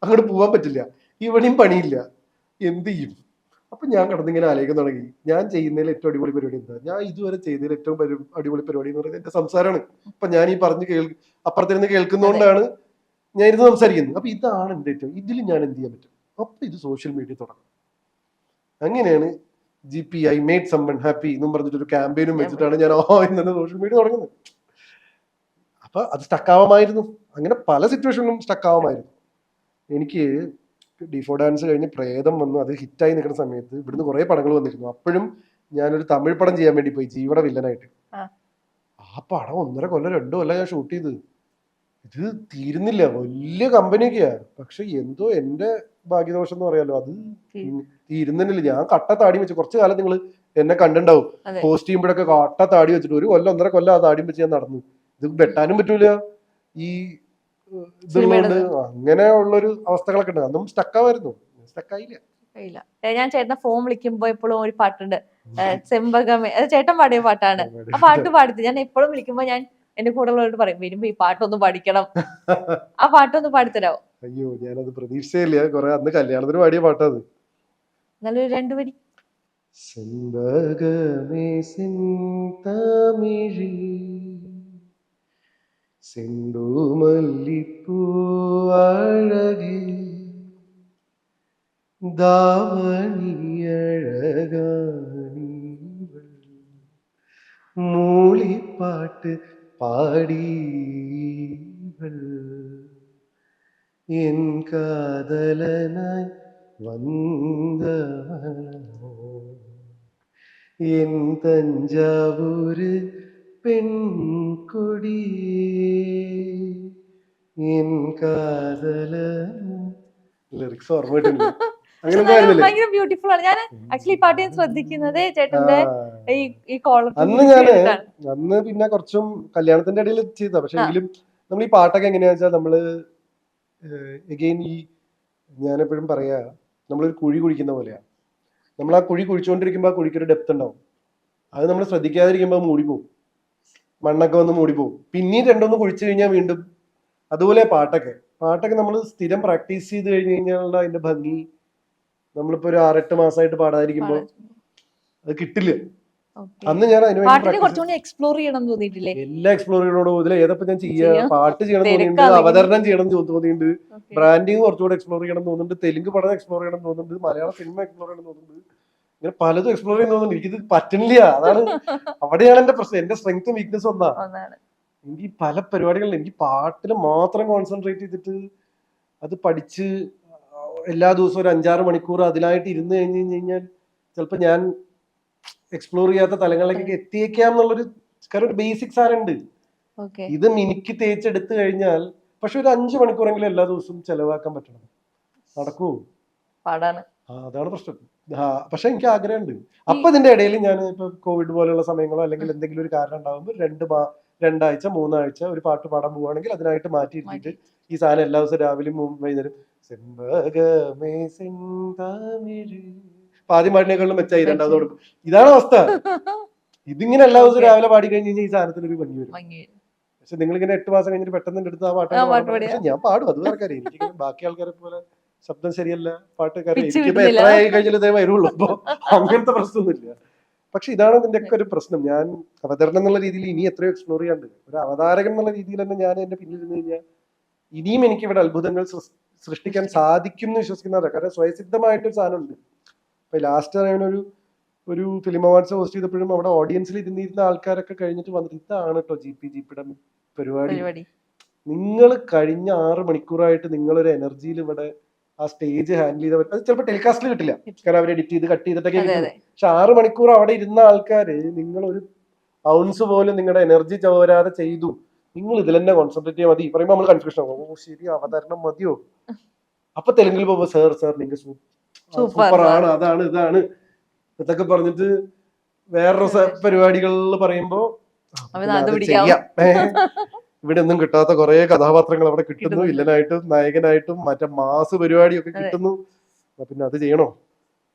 അങ്ങോട്ട് പോകാൻ പറ്റില്ല. ഇവിടെയും പണിയില്ല. എന്ത് ചെയ്യും? അപ്പൊ ഞാൻ കടന്നിങ്ങനെ ആലോചിക്കാൻ തുടങ്ങി. ഞാൻ ചെയ്യുന്നതിൽ ഏറ്റവും അടിപൊളി പരിപാടി എന്താ? ഞാൻ ഇതുവരെ ചെയ്തതിൽ ഏറ്റവും അടിപൊളി പരിപാടി എന്ന് പറയുന്നത് എന്റെ സംസാരമാണ്. അപ്പൊ ഞാൻ ഈ പറഞ്ഞു കേൾ അപ്പുറത്തിരുന്ന് കേൾക്കുന്നതുകൊണ്ടാണ് ഞാൻ ഇരുന്ന് സംസാരിക്കുന്നത്. അപ്പൊ ഇതാണ് എന്റെ ഏറ്റവും ഇതിൽ ഞാൻ എന്ത് ചെയ്യാൻ പറ്റും? അപ്പൊ ഇത് സോഷ്യൽ മീഡിയ തുടങ്ങും. അങ്ങനെയാണ് G P I made someone happy എന്നും പറഞ്ഞിട്ട് ഒരു ക്യാമ്പയിനും വെച്ചിട്ടാണ് ഞാൻ ഓ ഇന്നെ സോഷ്യൽ മീഡിയ തുടങ്ങുന്നത്. അപ്പൊ അത് സ്റ്റക്കാവാമായിരുന്നു അങ്ങനെ പല സിറ്റുവേഷനിലും സ്റ്റക്കാവാമായിരുന്നു എനിക്ക് ഡിഫോ ഡാൻസ് കഴിഞ്ഞ് പ്രേതം വന്നു. അത് ഹിറ്റായി നിൽക്കുന്ന സമയത്ത് ഇവിടുന്ന് കുറെ പടങ്ങൾ വന്നിരുന്നു. അപ്പോഴും ഞാനൊരു തമിഴ് പടം ചെയ്യാൻ വേണ്ടി പോയി ജീവട വില്ലനായിട്ട്. ആ. ആ പടം ഒന്നര കൊല്ലം രണ്ടു കൊല്ലം ഞാൻ ഷൂട്ട് ചെയ്ത്. ഇത് തീരുന്നില്ല. വലിയ കമ്പനിയൊക്കെയാ പക്ഷെ എന്തോ എന്റെ ഭാഗ്യദോഷം എന്ന് പറയാലോ. അത് തീ- തീരുന്നില്ല ഞാൻ കട്ട താടി വെച്ച് കുറച്ച് കാലം നിങ്ങൾ എന്നെ കണ്ടുണ്ടാവും. പോസ്റ്റ് ചെയ്യുമ്പോഴൊക്കെ കട്ട താടി വെച്ചിട്ട് ഒരു കൊല്ലം ഒന്നര കൊല്ലം ആ താടിയും വെച്ച് ഞാൻ നടന്നു. ഇത് വെട്ടാനും പറ്റൂല. ഈ ഇതുകൊണ്ട് ഇതുള്ളതുകൊണ്ട് അങ്ങനെ ഉള്ളൊരു അവസ്ഥകളൊക്കെ ഉണ്ട്. അന്നും സ്റ്റക്കാവായിരുന്നു സ്റ്റക്കായില്ല ഞാൻ ചേട്ടനെ ഫോൺ വിളിക്കുമ്പോ എപ്പോഴും ഒരു പാട്ടുണ്ട്. ചെമ്പകമേ അത് ചേട്ടൻ പാടിയ പാട്ടാണ്. ആ പാട്ട് പാടിത്തു ഞാൻ എപ്പോഴും വിളിക്കുമ്പോ ഞാൻ എന്റെ കൂടെ ഉള്ളവരോട് പറയും വരുമ്പോ ഈ പാട്ടൊന്ന് പഠിക്കണം ആ പാട്ടൊന്ന് പാടിത്തരാവോ? അയ്യോ ഞാനത് പ്രതീക്ഷയില്ല കൊറേ അന്ന് കല്യാണത്തിന് പാടിയ പാട്ടത് നല്ലൊരു രണ്ടു വരി செண்பகமே செந்தமிழி செண்டு மல்லிப்பூ அழகு தாவணி அழகானீவள் மூலிப்பாட்டு பாடீவள் என் காதலனாய் வந்தவனோ என் தஞ்சாவூர் பெண் கொடியே എൻ കാതല ലിറിക്സ് ഓർമ്മ കിട്ടുന്നില്ല അങ്ങനെ പക്ഷെ ഒന്നും ആയിരുന്നില്ലേ ഭയങ്കര ബ്യൂട്ടിഫുൾ ആണ് ഞാൻ ആക്ച്വലി ഈ പാട്ട് ഞാൻ ശ്രദ്ധിക്കുന്നത് ചേട്ടന്റെ ആ. ഈ ഈ കോളർ അന്ന് ഞാന് അന്ന് പിന്നെ കുറച്ചും കല്യാണത്തിന്റെ ഇടയിൽ ചെയ്ത പക്ഷെ ആ. എങ്കിലും നമ്മൾ ഈ പാട്ടൊക്കെ എങ്ങനെയാ വെച്ചാൽ നമ്മള് എഗെയിൻ ഈ ഞാനെപ്പോഴും പറയാ നമ്മളൊരു കുഴി കുഴിക്കുന്ന പോലെയാണ്. നമ്മൾ ആ കുഴി കുഴിച്ചുകൊണ്ടിരിക്കുമ്പോൾ ആ കുഴിക്കൊരു ഡെപ്ത് ഉണ്ടാവും. അത് നമ്മൾ ശ്രദ്ധിക്കാതിരിക്കുമ്പോൾ മൂടിപ്പോവും മണ്ണൊക്കെ വന്ന് മൂടിപ്പോവും പിന്നെയും രണ്ടൊന്ന് കുഴിച്ചു കഴിഞ്ഞാൽ വീണ്ടും അതുപോലെ പാട്ടൊക്കെ. പാട്ടൊക്കെ നമ്മൾ സ്ഥിരം പ്രാക്ടീസ് ചെയ്ത് കഴിഞ്ഞ് കഴിഞ്ഞാലുള്ള അതിന്റെ ഭംഗി നമ്മളിപ്പോ ഒരു ആറെട്ട് മാസമായിട്ട് പാടാതിരിക്കുമ്പോൾ അത് കിട്ടില്ല. അന്ന് ഞാൻ പാട്ടിനെ കുറച്ചുകൂടി എക്സ്പ്ലോർ ചെയ്യണം തോന്നിയിട്ടില്ലേ? എല്ലാ എക്സ്പ്ലോർ ചെയ്യണോടോ ഇതിൽ ഏതപ്പോ ഞാൻ ചെയ്യാ. പാട്ട് ചെയ്യണം തോന്നിയിട്ടുണ്ട്. അവതരണം ചെയ്യണം തോന്നിയിട്ടുണ്ട് ബ്രാൻഡിങ് കുറച്ചുകൂടെ എക്സ്പ്ലോർ ചെയ്യണം തോന്നുന്നുണ്ട് തെലുങ്ക് പടം എക്സ്പ്ലോർ ചെയ്യണം തോന്നുന്നുണ്ട് മലയാള സിനിമ എക്സ്പ്ലോർ ചെയ്യണം തോന്നുന്നുണ്ട് ഇങ്ങനെ പലതും എക്സ്പ്ലോർ ചെയ്യാൻ തോന്നുന്നുണ്ട്. എനിക്കിത് പറ്റുന്നില്ല. അതാണ് അവിടെയാണ് എന്റെ പ്രശ്നം. എന്റെ സ്ട്രെങ്ത്തും വീക്ക്നെസ്സും ഒന്നാ. എനിക്ക് പല പരിപാടികളിൽ എനിക്ക് പാട്ടിൽ മാത്രം കോൺസെൻട്രേറ്റ് ചെയ്തിട്ട് അത് പഠിച്ച് എല്ലാ ദിവസവും ഒരു അഞ്ചാറ് മണിക്കൂർ അതിലായിട്ട് ഇരുന്ന് കഴിഞ്ഞ് കഴിഞ്ഞാൽ ചിലപ്പോൾ ഞാൻ എക്സ്പ്ലോർ ചെയ്യാത്ത തലങ്ങളിലേക്ക് എത്തിയേക്കാം എന്നുള്ളൊരു കാരണം ഒരു ബേസിക് സാധനമുണ്ട്. ഇത് മിനിക്ക് തേച്ചെടുത്തു കഴിഞ്ഞാൽ പക്ഷെ ഒരു അഞ്ചു മണിക്കൂറെങ്കിലും എല്ലാ ദിവസവും ചെലവാക്കാൻ പറ്റണം. നടക്കൂ. അതാണ് പ്രശ്നം. പക്ഷെ എനിക്ക് ആഗ്രഹമുണ്ട്. അപ്പൊ ഇതിന്റെ ഇടയിൽ ഞാൻ ഇപ്പൊ കോവിഡ് പോലെയുള്ള സമയങ്ങളോ അല്ലെങ്കിൽ എന്തെങ്കിലും ഒരു കാരണം ഉണ്ടാകുമ്പോൾ രണ്ട് രണ്ടാഴ്ച മൂന്നാഴ്ച ഒരു പാട്ട് പാടാൻ പോവുകയാണെങ്കിൽ അതിനായിട്ട് മാറ്റിയിരുത്തിയിട്ട് ഈ സാധനം എല്ലാ ദിവസവും രാവിലെയും വൈകുന്നേരം. സെമ്പകമേ സെന്തമിഴ്. അപ്പൊ ആദ്യം പാടിനേക്കാളും മെച്ചായി രണ്ടാമത് കൊടുക്കും. ഇതാണ് അവസ്ഥ. ഇതിങ്ങനെ എല്ലാ ദിവസവും രാവിലെ പാടി കഴിഞ്ഞ് കഴിഞ്ഞാൽ ഈ സാധനത്തിന് ഒരു ഭംഗി വരും. പക്ഷെ നിങ്ങൾ ഇങ്ങനെ എട്ട് മാസം കഴിഞ്ഞിട്ട് പെട്ടെന്ന് എന്റെ അടുത്ത് ആ പാട്ട്? പക്ഷെ ഞാൻ പാടും. അത് വേറെ എനിക്ക് ബാക്കി ആൾക്കാരെ പോലെ ശബ്ദം ശരിയല്ല പാട്ട് കാര്യം എനിക്കിപ്പോ. എത്ര ആയി ഇതേ വരുള്ളൂ അപ്പൊ അങ്ങനത്തെ പ്രശ്നമൊന്നുമില്ല. പക്ഷെ ഇതാണ് ഇതിന്റെ ഒക്കെ ഒരു പ്രശ്നം. ഞാൻ അവതരണം എന്നുള്ള രീതിയിൽ ഇനി എത്രയോ എക്സ്പ്ലോർ ചെയ്യാണ്ട്. ഒരു അവതാരകൻ എന്നുള്ള രീതിയിൽ തന്നെ ഞാൻ എന്റെ പിന്നിൽ നിന്ന് കഴിഞ്ഞാൽ ഇനിയും എനിക്ക് ഇവിടെ അത്ഭുതങ്ങൾ സൃഷ്ടിക്കാൻ സാധിക്കും എന്ന് വിശ്വസിക്കുന്നവരാണ് കാരണം സ്വയസിദ്ധമായിട്ടൊരു സാധനമുണ്ട്. ഇപ്പൊ ലാസ്റ്റ് ഒരു ഒരു ഫിലിം അവാർഡ്സ് ഹോസ്റ്റ് ചെയ്തപ്പോഴും അവിടെ ഓഡിയൻസിൽ ഇരുന്നിരുന്ന ആൾക്കാരൊക്കെ കഴിഞ്ഞിട്ട് വന്നിട്ട് ഇതാണ് കേട്ടോ ജി പി ജി പിയുടെ പരിപാടി. നിങ്ങൾ കഴിഞ്ഞ ആറ് മണിക്കൂറായിട്ട് നിങ്ങളൊരു എനർജിയിൽ ഇവിടെ ആ സ്റ്റേജ് ഹാൻഡിൽ ചെയ്ത അത് ചിലപ്പോൾ ടെലികാസ്റ്റിൽ കിട്ടില്ല. കാരണം അവർ എഡിറ്റ് ചെയ്ത് കട്ട് ചെയ്തിട്ടൊക്കെ പക്ഷെ ആറ് മണിക്കൂർ അവിടെ ഇരുന്ന ആൾക്കാര് നിങ്ങൾ ഒരു ഔൺസ് പോലും നിങ്ങളുടെ എനർജി ചോരാതെ ചെയ്തു. നിങ്ങൾ ഇതിൽ തന്നെ കോൺസെൻട്രേറ്റ് ചെയ്യാൻ മതി. പറയുമ്പോൾ നമ്മൾ കൺഫ്യൂഷൻ ആവും. ഓ ശരി അവതരണം മതിയോ? അപ്പൊ തെലുങ്കിൽ പോകുമ്പോ സാർ സാർ നിങ്ങൾ സൂപ്പർ sir." ആണ്. അതാണ് ഇതാണ്. ഇതൊക്കെ പറഞ്ഞിട്ട് വേറൊരു പരിപാടികളിൽ പറയുമ്പോ ഇവിടെ ഒന്നും കിട്ടാത്ത കുറെ കഥാപാത്രങ്ങൾ അവിടെ കിട്ടുന്നു. ഇല്ലനായിട്ടും വില്ലനായിട്ടും നായകനായിട്ടും മറ്റേ മാസ് പരിപാടിയൊക്കെ. കിട്ടുന്നു. പിന്നെ അത് ചെയ്യണോ?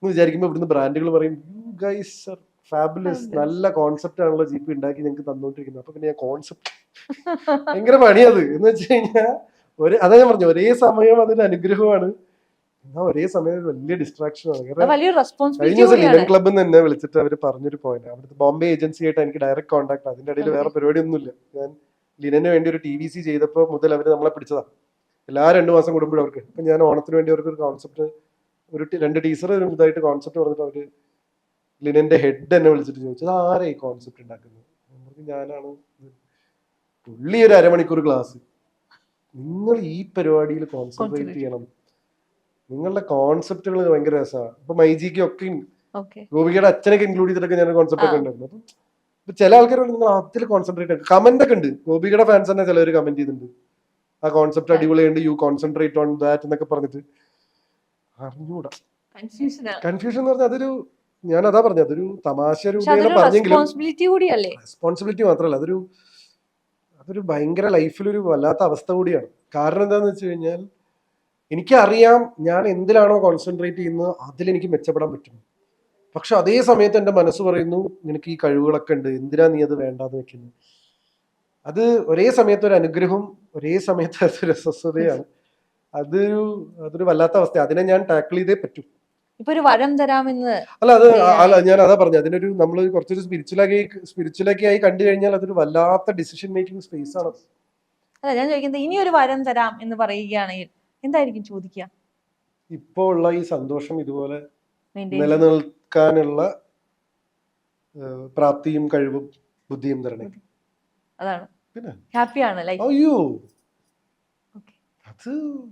എന്ന് വിചാരിക്കുമ്പോ ഇവിടുന്ന് ബ്രാൻഡുകൾ പറയും യു ഗൈസ് ആർ ഫാബുലസ് നല്ല കോൺസെപ്റ്റ് ആണല്ലോ ജി പി ഉണ്ടാക്കി ഞങ്ങൾക്ക് തന്നോണ്ടിരിക്കുന്നത്. അപ്പൊ പിന്നെ കോൺസെപ്റ്റ് ഭയങ്കര പണിയത് എന്ന് വെച്ച് കഴിഞ്ഞാൽ ഒരേ അതാ ഞാൻ പറഞ്ഞു ഒരേ സമയം അതിന്റെ അനുഗ്രഹമാണ്. എന്നാ ഒരേ സമയം വലിയ ഡിസ്ട്രാക്ഷൻ ആണ്. കഴിഞ്ഞ ദിവസം ലിവൻ ക്ലബ് നിന്ന് എന്നെ വിളിച്ചിട്ട് അവർ പറഞ്ഞൊരു പോയിന്റ് അവിടുത്തെ ബോംബെ ഏജൻസി ആയിട്ട് എനിക്ക് ഡയറക്റ്റ് കോൺടാക്ട് അതിന്റെ ഇടയിൽ വേറെ പരിപാടി ഒന്നുമില്ല ഞാൻ ലിനന് വേണ്ടി ഒരു ടി വി സി ചെയ്തപ്പോൾ മുതൽ അവർ നമ്മളെ പിടിച്ചതാ. എല്ലാ രണ്ടു മാസം കൂടുമ്പോഴും അവർക്ക്. അപ്പൊ ഞാൻ ഓണത്തിന് വേണ്ടി അവർക്ക് ഒരു കോൺസെപ്റ്റ് ഒരു രണ്ട് ടീച്ചർ ഒരു ഇതായിട്ട് കോൺസെപ്റ്റ് പറഞ്ഞിട്ട് അവർ ലിനന്റെ ഹെഡ് എന്നെ വിളിച്ചിട്ട് ചോദിച്ചത് ആരാ ഈ കോൺസെപ്റ്റ് ഉണ്ടാക്കുന്നത്? ഞാനാണ്. ഇത്." പുള്ളി ഒരു അരമണിക്കൂർ ക്ലാസ് നിങ്ങൾ ഈ പരിപാടിയിൽ കോൺസെൻട്രേറ്റ് ചെയ്യണം. നിങ്ങളുടെ കോൺസെപ്റ്റുകൾ ഭയങ്കര രസമാണ്. ഇപ്പൊ മൈജിക്ക് ഒക്കെ ഗോപികയുടെ അച്ഛനൊക്കെ ഇൻക്ലൂഡ് ചെയ്തിട്ടൊക്കെ ഞാൻ കോൺസെപ്റ്റ് ഒക്കെ ഉണ്ടായിരുന്നു. അപ്പം ചില ആൾക്കാർ നിങ്ങൾ അതിൽ കോൺസെൻട്രേറ്റ് കമന്റ് ഒക്കെ ഉണ്ട്. ഗോപികയുടെ ഫാൻസ് തന്നെ ചിലവർ കമന്റ് ചെയ്തിട്ടുണ്ട്. ആ കോൺസെപ്റ്റ് അടിപൊളിയുണ്ട് യു കോൺസെൻട്രേറ്റ് ഓൺ ദാറ്റ് എന്നൊക്കെ പറഞ്ഞിട്ട്. അറിഞ്ഞൂടാ. കൺഫ്യൂഷൻ എന്ന് പറഞ്ഞാൽ അതൊരു ഞാൻ അതാ പറഞ്ഞത് അതൊരു തമാശ രൂപേണ പറഞ്ഞെങ്കിലും റെസ്പോൺസിബിലിറ്റി മാത്രമല്ല അതൊരു അതൊരു ഭയങ്കര ലൈഫിലൊരു വല്ലാത്ത അവസ്ഥ കൂടിയാണ്. കാരണം എന്താന്ന് വെച്ച് കഴിഞ്ഞാൽ എനിക്കറിയാം ഞാൻ എന്തിലാണോ കോൺസെൻട്രേറ്റ് ചെയ്യുന്നത് അതിലെനിക്ക് മെച്ചപ്പെടാൻ പറ്റും. പക്ഷെ അതേ സമയത്ത് എന്റെ മനസ്സ് പറയുന്നു നിനക്ക് ഈ കഴിവുകളൊക്കെ ഉണ്ട് എന്തിനാ നീ അത് വേണ്ടാന്ന് വെക്കുന്നത് അത് ഒരേ സമയത്ത് ഒരു അനുഗ്രഹം ഒരേ സമയത്ത് അതൊരു അസ്വസ്ഥതയാണ് അതൊരു അതൊരു വല്ലാത്ത അവസ്ഥ അതിനെ ഞാൻ ടാക്കിൾ ചെയ്തേ പറ്റൂ. ഇപ്പൊ ഒരു വരം തരാമെന്ന് അല്ല അത് അല്ല ഞാൻ അതാ പറഞ്ഞു. അതിനൊരു നമ്മൾ കുറച്ചൊരു സ്പിരിച്വലാക്കി സ്പിരിച്വലൊക്കെ ആയി കണ്ടു കഴിഞ്ഞാൽ അതൊരു വല്ലാത്ത ഡിസിഷൻ മേക്കിംഗ് സ്പേസ് ആണ്. അല്ല ഞാൻ ചോദിക്കുന്നത് ഇനി ഒരു വരം തരാം എന്ന് പറയുകയാണെങ്കിൽ എന്തായിരിക്കും ചോദിക്കുക? ഇപ്പോ ഉള്ള ഈ സന്തോഷം ഇതുപോലെ നിലനിൽക്കാനുള്ള പ്രാപ്തിയും കഴിവും ബുദ്ധിയും തരണേ. അതാണ്? ഹാപ്പിയാണ് അയ്യോ. അത്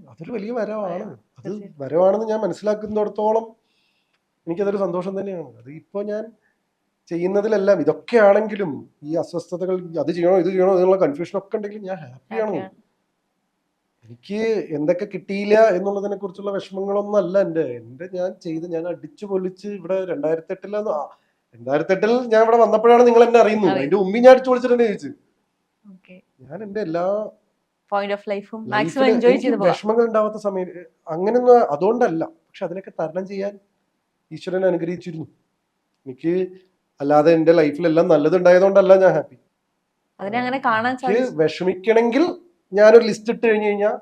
അതൊരു വലിയ വരവാണ്. അത്. വരവാണെന്ന് ഞാൻ മനസ്സിലാക്കുന്നിടത്തോളം എനിക്കതൊരു സന്തോഷം തന്നെയാണ്. അത് ഇപ്പോൾ ഞാൻ ചെയ്യുന്നതിലെല്ലാം ഇതൊക്കെ ആണെങ്കിലും ഈ അസ്വസ്ഥതകൾ അത് ചെയ്യണോ ഇത് ചെയ്യണോ എന്നുള്ള കൺഫ്യൂഷനൊക്കെ ഉണ്ടെങ്കിലും ഞാൻ ഹാപ്പിയാണ് എനിക്ക് എന്തൊക്കെ കിട്ടിയില്ല എന്നുള്ളതിനെ കുറിച്ചുള്ള വിഷമങ്ങളൊന്നും അല്ല. എന്റെ എന്റെ ഞാൻ ചെയ്ത് ഞാൻ അടിച്ചു പൊളിച്ച് ഇവിടെ രണ്ടായിരത്തി എട്ടിലാണ് രണ്ടായിരത്തി എട്ടിൽ ഞാൻ ഇവിടെ വന്നപ്പോഴാണ് നിങ്ങൾ എന്നെ അറിയുന്നത്. എന്റെ അതിന്റെ ഉമ്മി ഞാൻ അടിച്ചു പൊളിച്ചിട്ടുണ്ട് ചോദിച്ചു ഞാൻ എന്റെ എല്ലാ പോയിന്റ് ഓഫ് ലൈഫും മാക്സിമം എൻജോയ് ചെയ്തു വിഷമങ്ങൾ ഉണ്ടാവാത്ത സമയം അങ്ങനെയൊന്നും അതുകൊണ്ടല്ല. പക്ഷെ അതിനൊക്കെ തരണം ചെയ്യാൻ ഈശ്വരൻ അനുഗ്രഹിച്ചിരുന്നു. എനിക്ക് അല്ലാതെ എന്റെ ലൈഫിലെല്ലാം നല്ലതുണ്ടായതുകൊണ്ടല്ല ഞാൻ ഹാപ്പി അതിനെ അങ്ങനെ കാണാൻ വിഷമിക്കണമെങ്കിൽ ഞാനൊരു ലിസ്റ്റ് ഇട്ട് കഴിഞ്ഞു കഴിഞ്ഞാൽ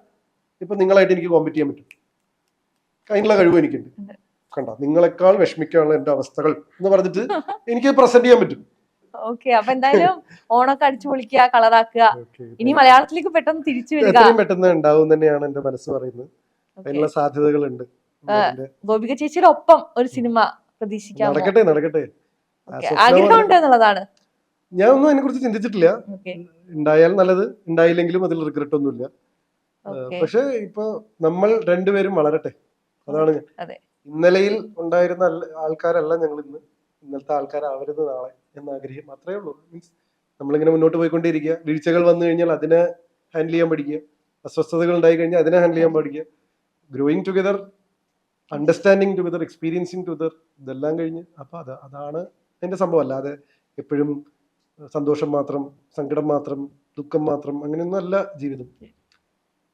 ഇപ്പൊ നിങ്ങളായിട്ട് എനിക്ക് കോമ്പറ്റ് ചെയ്യാൻ പറ്റും. അതിനുള്ള കഴിവ് എനിക്കുണ്ട്. കണ്ടോ നിങ്ങളെക്കാൾ വിഷമിക്കാനുള്ള എന്റെ അവസ്ഥകൾ എന്ന് പറഞ്ഞിട്ട് എനിക്ക് പ്രസന്റ് ചെയ്യാൻ പറ്റും. ഓക്കെ അപ്പൊ എന്തായാലും ഓണൊക്കെ അടിച്ചു പൊളിക്കുക കളറാക്കുക. ഇനി മലയാളത്തിലേക്ക് പെട്ടെന്ന് തിരിച്ചു വരിക. പെട്ടെന്ന് ഉണ്ടാവും തന്നെയാണ് എന്റെ മനസ്സ് പറയുന്നത്. അതിനുള്ള സാധ്യതകളുണ്ട്. ഗോപിക ചേച്ചിയുടെ ഒപ്പം ഒരു സിനിമ പ്രതീക്ഷിക്കാം നടക്കട്ടെ നടക്കട്ടെ. ആഗ്രഹം. ആഗ്രഹമുണ്ട് എന്നുള്ളതാണ്. ഞാൻ ഒന്നും അതിനെ കുറിച്ച് ചിന്തിച്ചിട്ടില്ല ഉണ്ടായാൽ നല്ലത് ഉണ്ടായില്ലെങ്കിലും അതിൽ റിഗ്രറ്റ് ഒന്നുമില്ല. പക്ഷെ ഇപ്പൊ നമ്മൾ രണ്ടുപേരും വളരട്ടെ. അതാണ് ഞാൻ. ഇന്നലെയിൽ ഉണ്ടായിരുന്ന ആൾക്കാരല്ല ഞങ്ങൾ ഇന്ന്. ഇന്നലത്തെ ആൾക്കാരാവരുത് നാളെ എന്ന ആഗ്രഹം അത്രേ ഉള്ളൂ. മീൻസ് നമ്മളിങ്ങനെ മുന്നോട്ട് പോയിക്കൊണ്ടിരിക്കുക. വീഴ്ചകൾ വന്നു കഴിഞ്ഞാൽ അതിനെ ഹാൻഡിൽ ചെയ്യാൻ പഠിക്കുക. അസ്വസ്ഥതകൾ ഉണ്ടായി കഴിഞ്ഞാൽ അതിനെ ഹാൻഡിൽ ചെയ്യാൻ പഠിക്കുക. Growing together understanding together experiencing together ഇതെല്ലാം കഴിഞ്ഞ്. അപ്പൊ അത് അതാണ് എന്റെ സംഭവം. അല്ലാതെ എപ്പോഴും സന്തോഷം മാത്രം സങ്കടം മാത്രം ദുഃഖം മാത്രം അങ്ങനെയൊന്നും അല്ല ജീവിതം.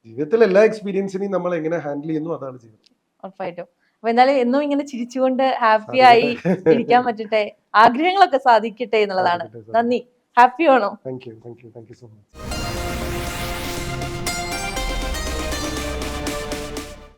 ജീവിതത്തിലെ എല്ലാ എക്സ്പീരിയൻസിനെയും നമ്മൾ എങ്ങനെ ഹാൻഡിൽ ചെയ്യുന്നു അതാണ് ജീവിതം. ഉറപ്പായിട്ടും. അപ്പൊ എന്തായാലും എന്നും ഇങ്ങനെ ചിരിച്ചുകൊണ്ട് ഹാപ്പി ആയി ഇരിക്കാൻ പറ്റട്ടെ. ആഗ്രഹങ്ങളൊക്കെ സാധിക്കട്ടെ എന്നുള്ളതാണ്. നന്ദി. ഹാപ്പി ആണോ thank you thank you thank you so much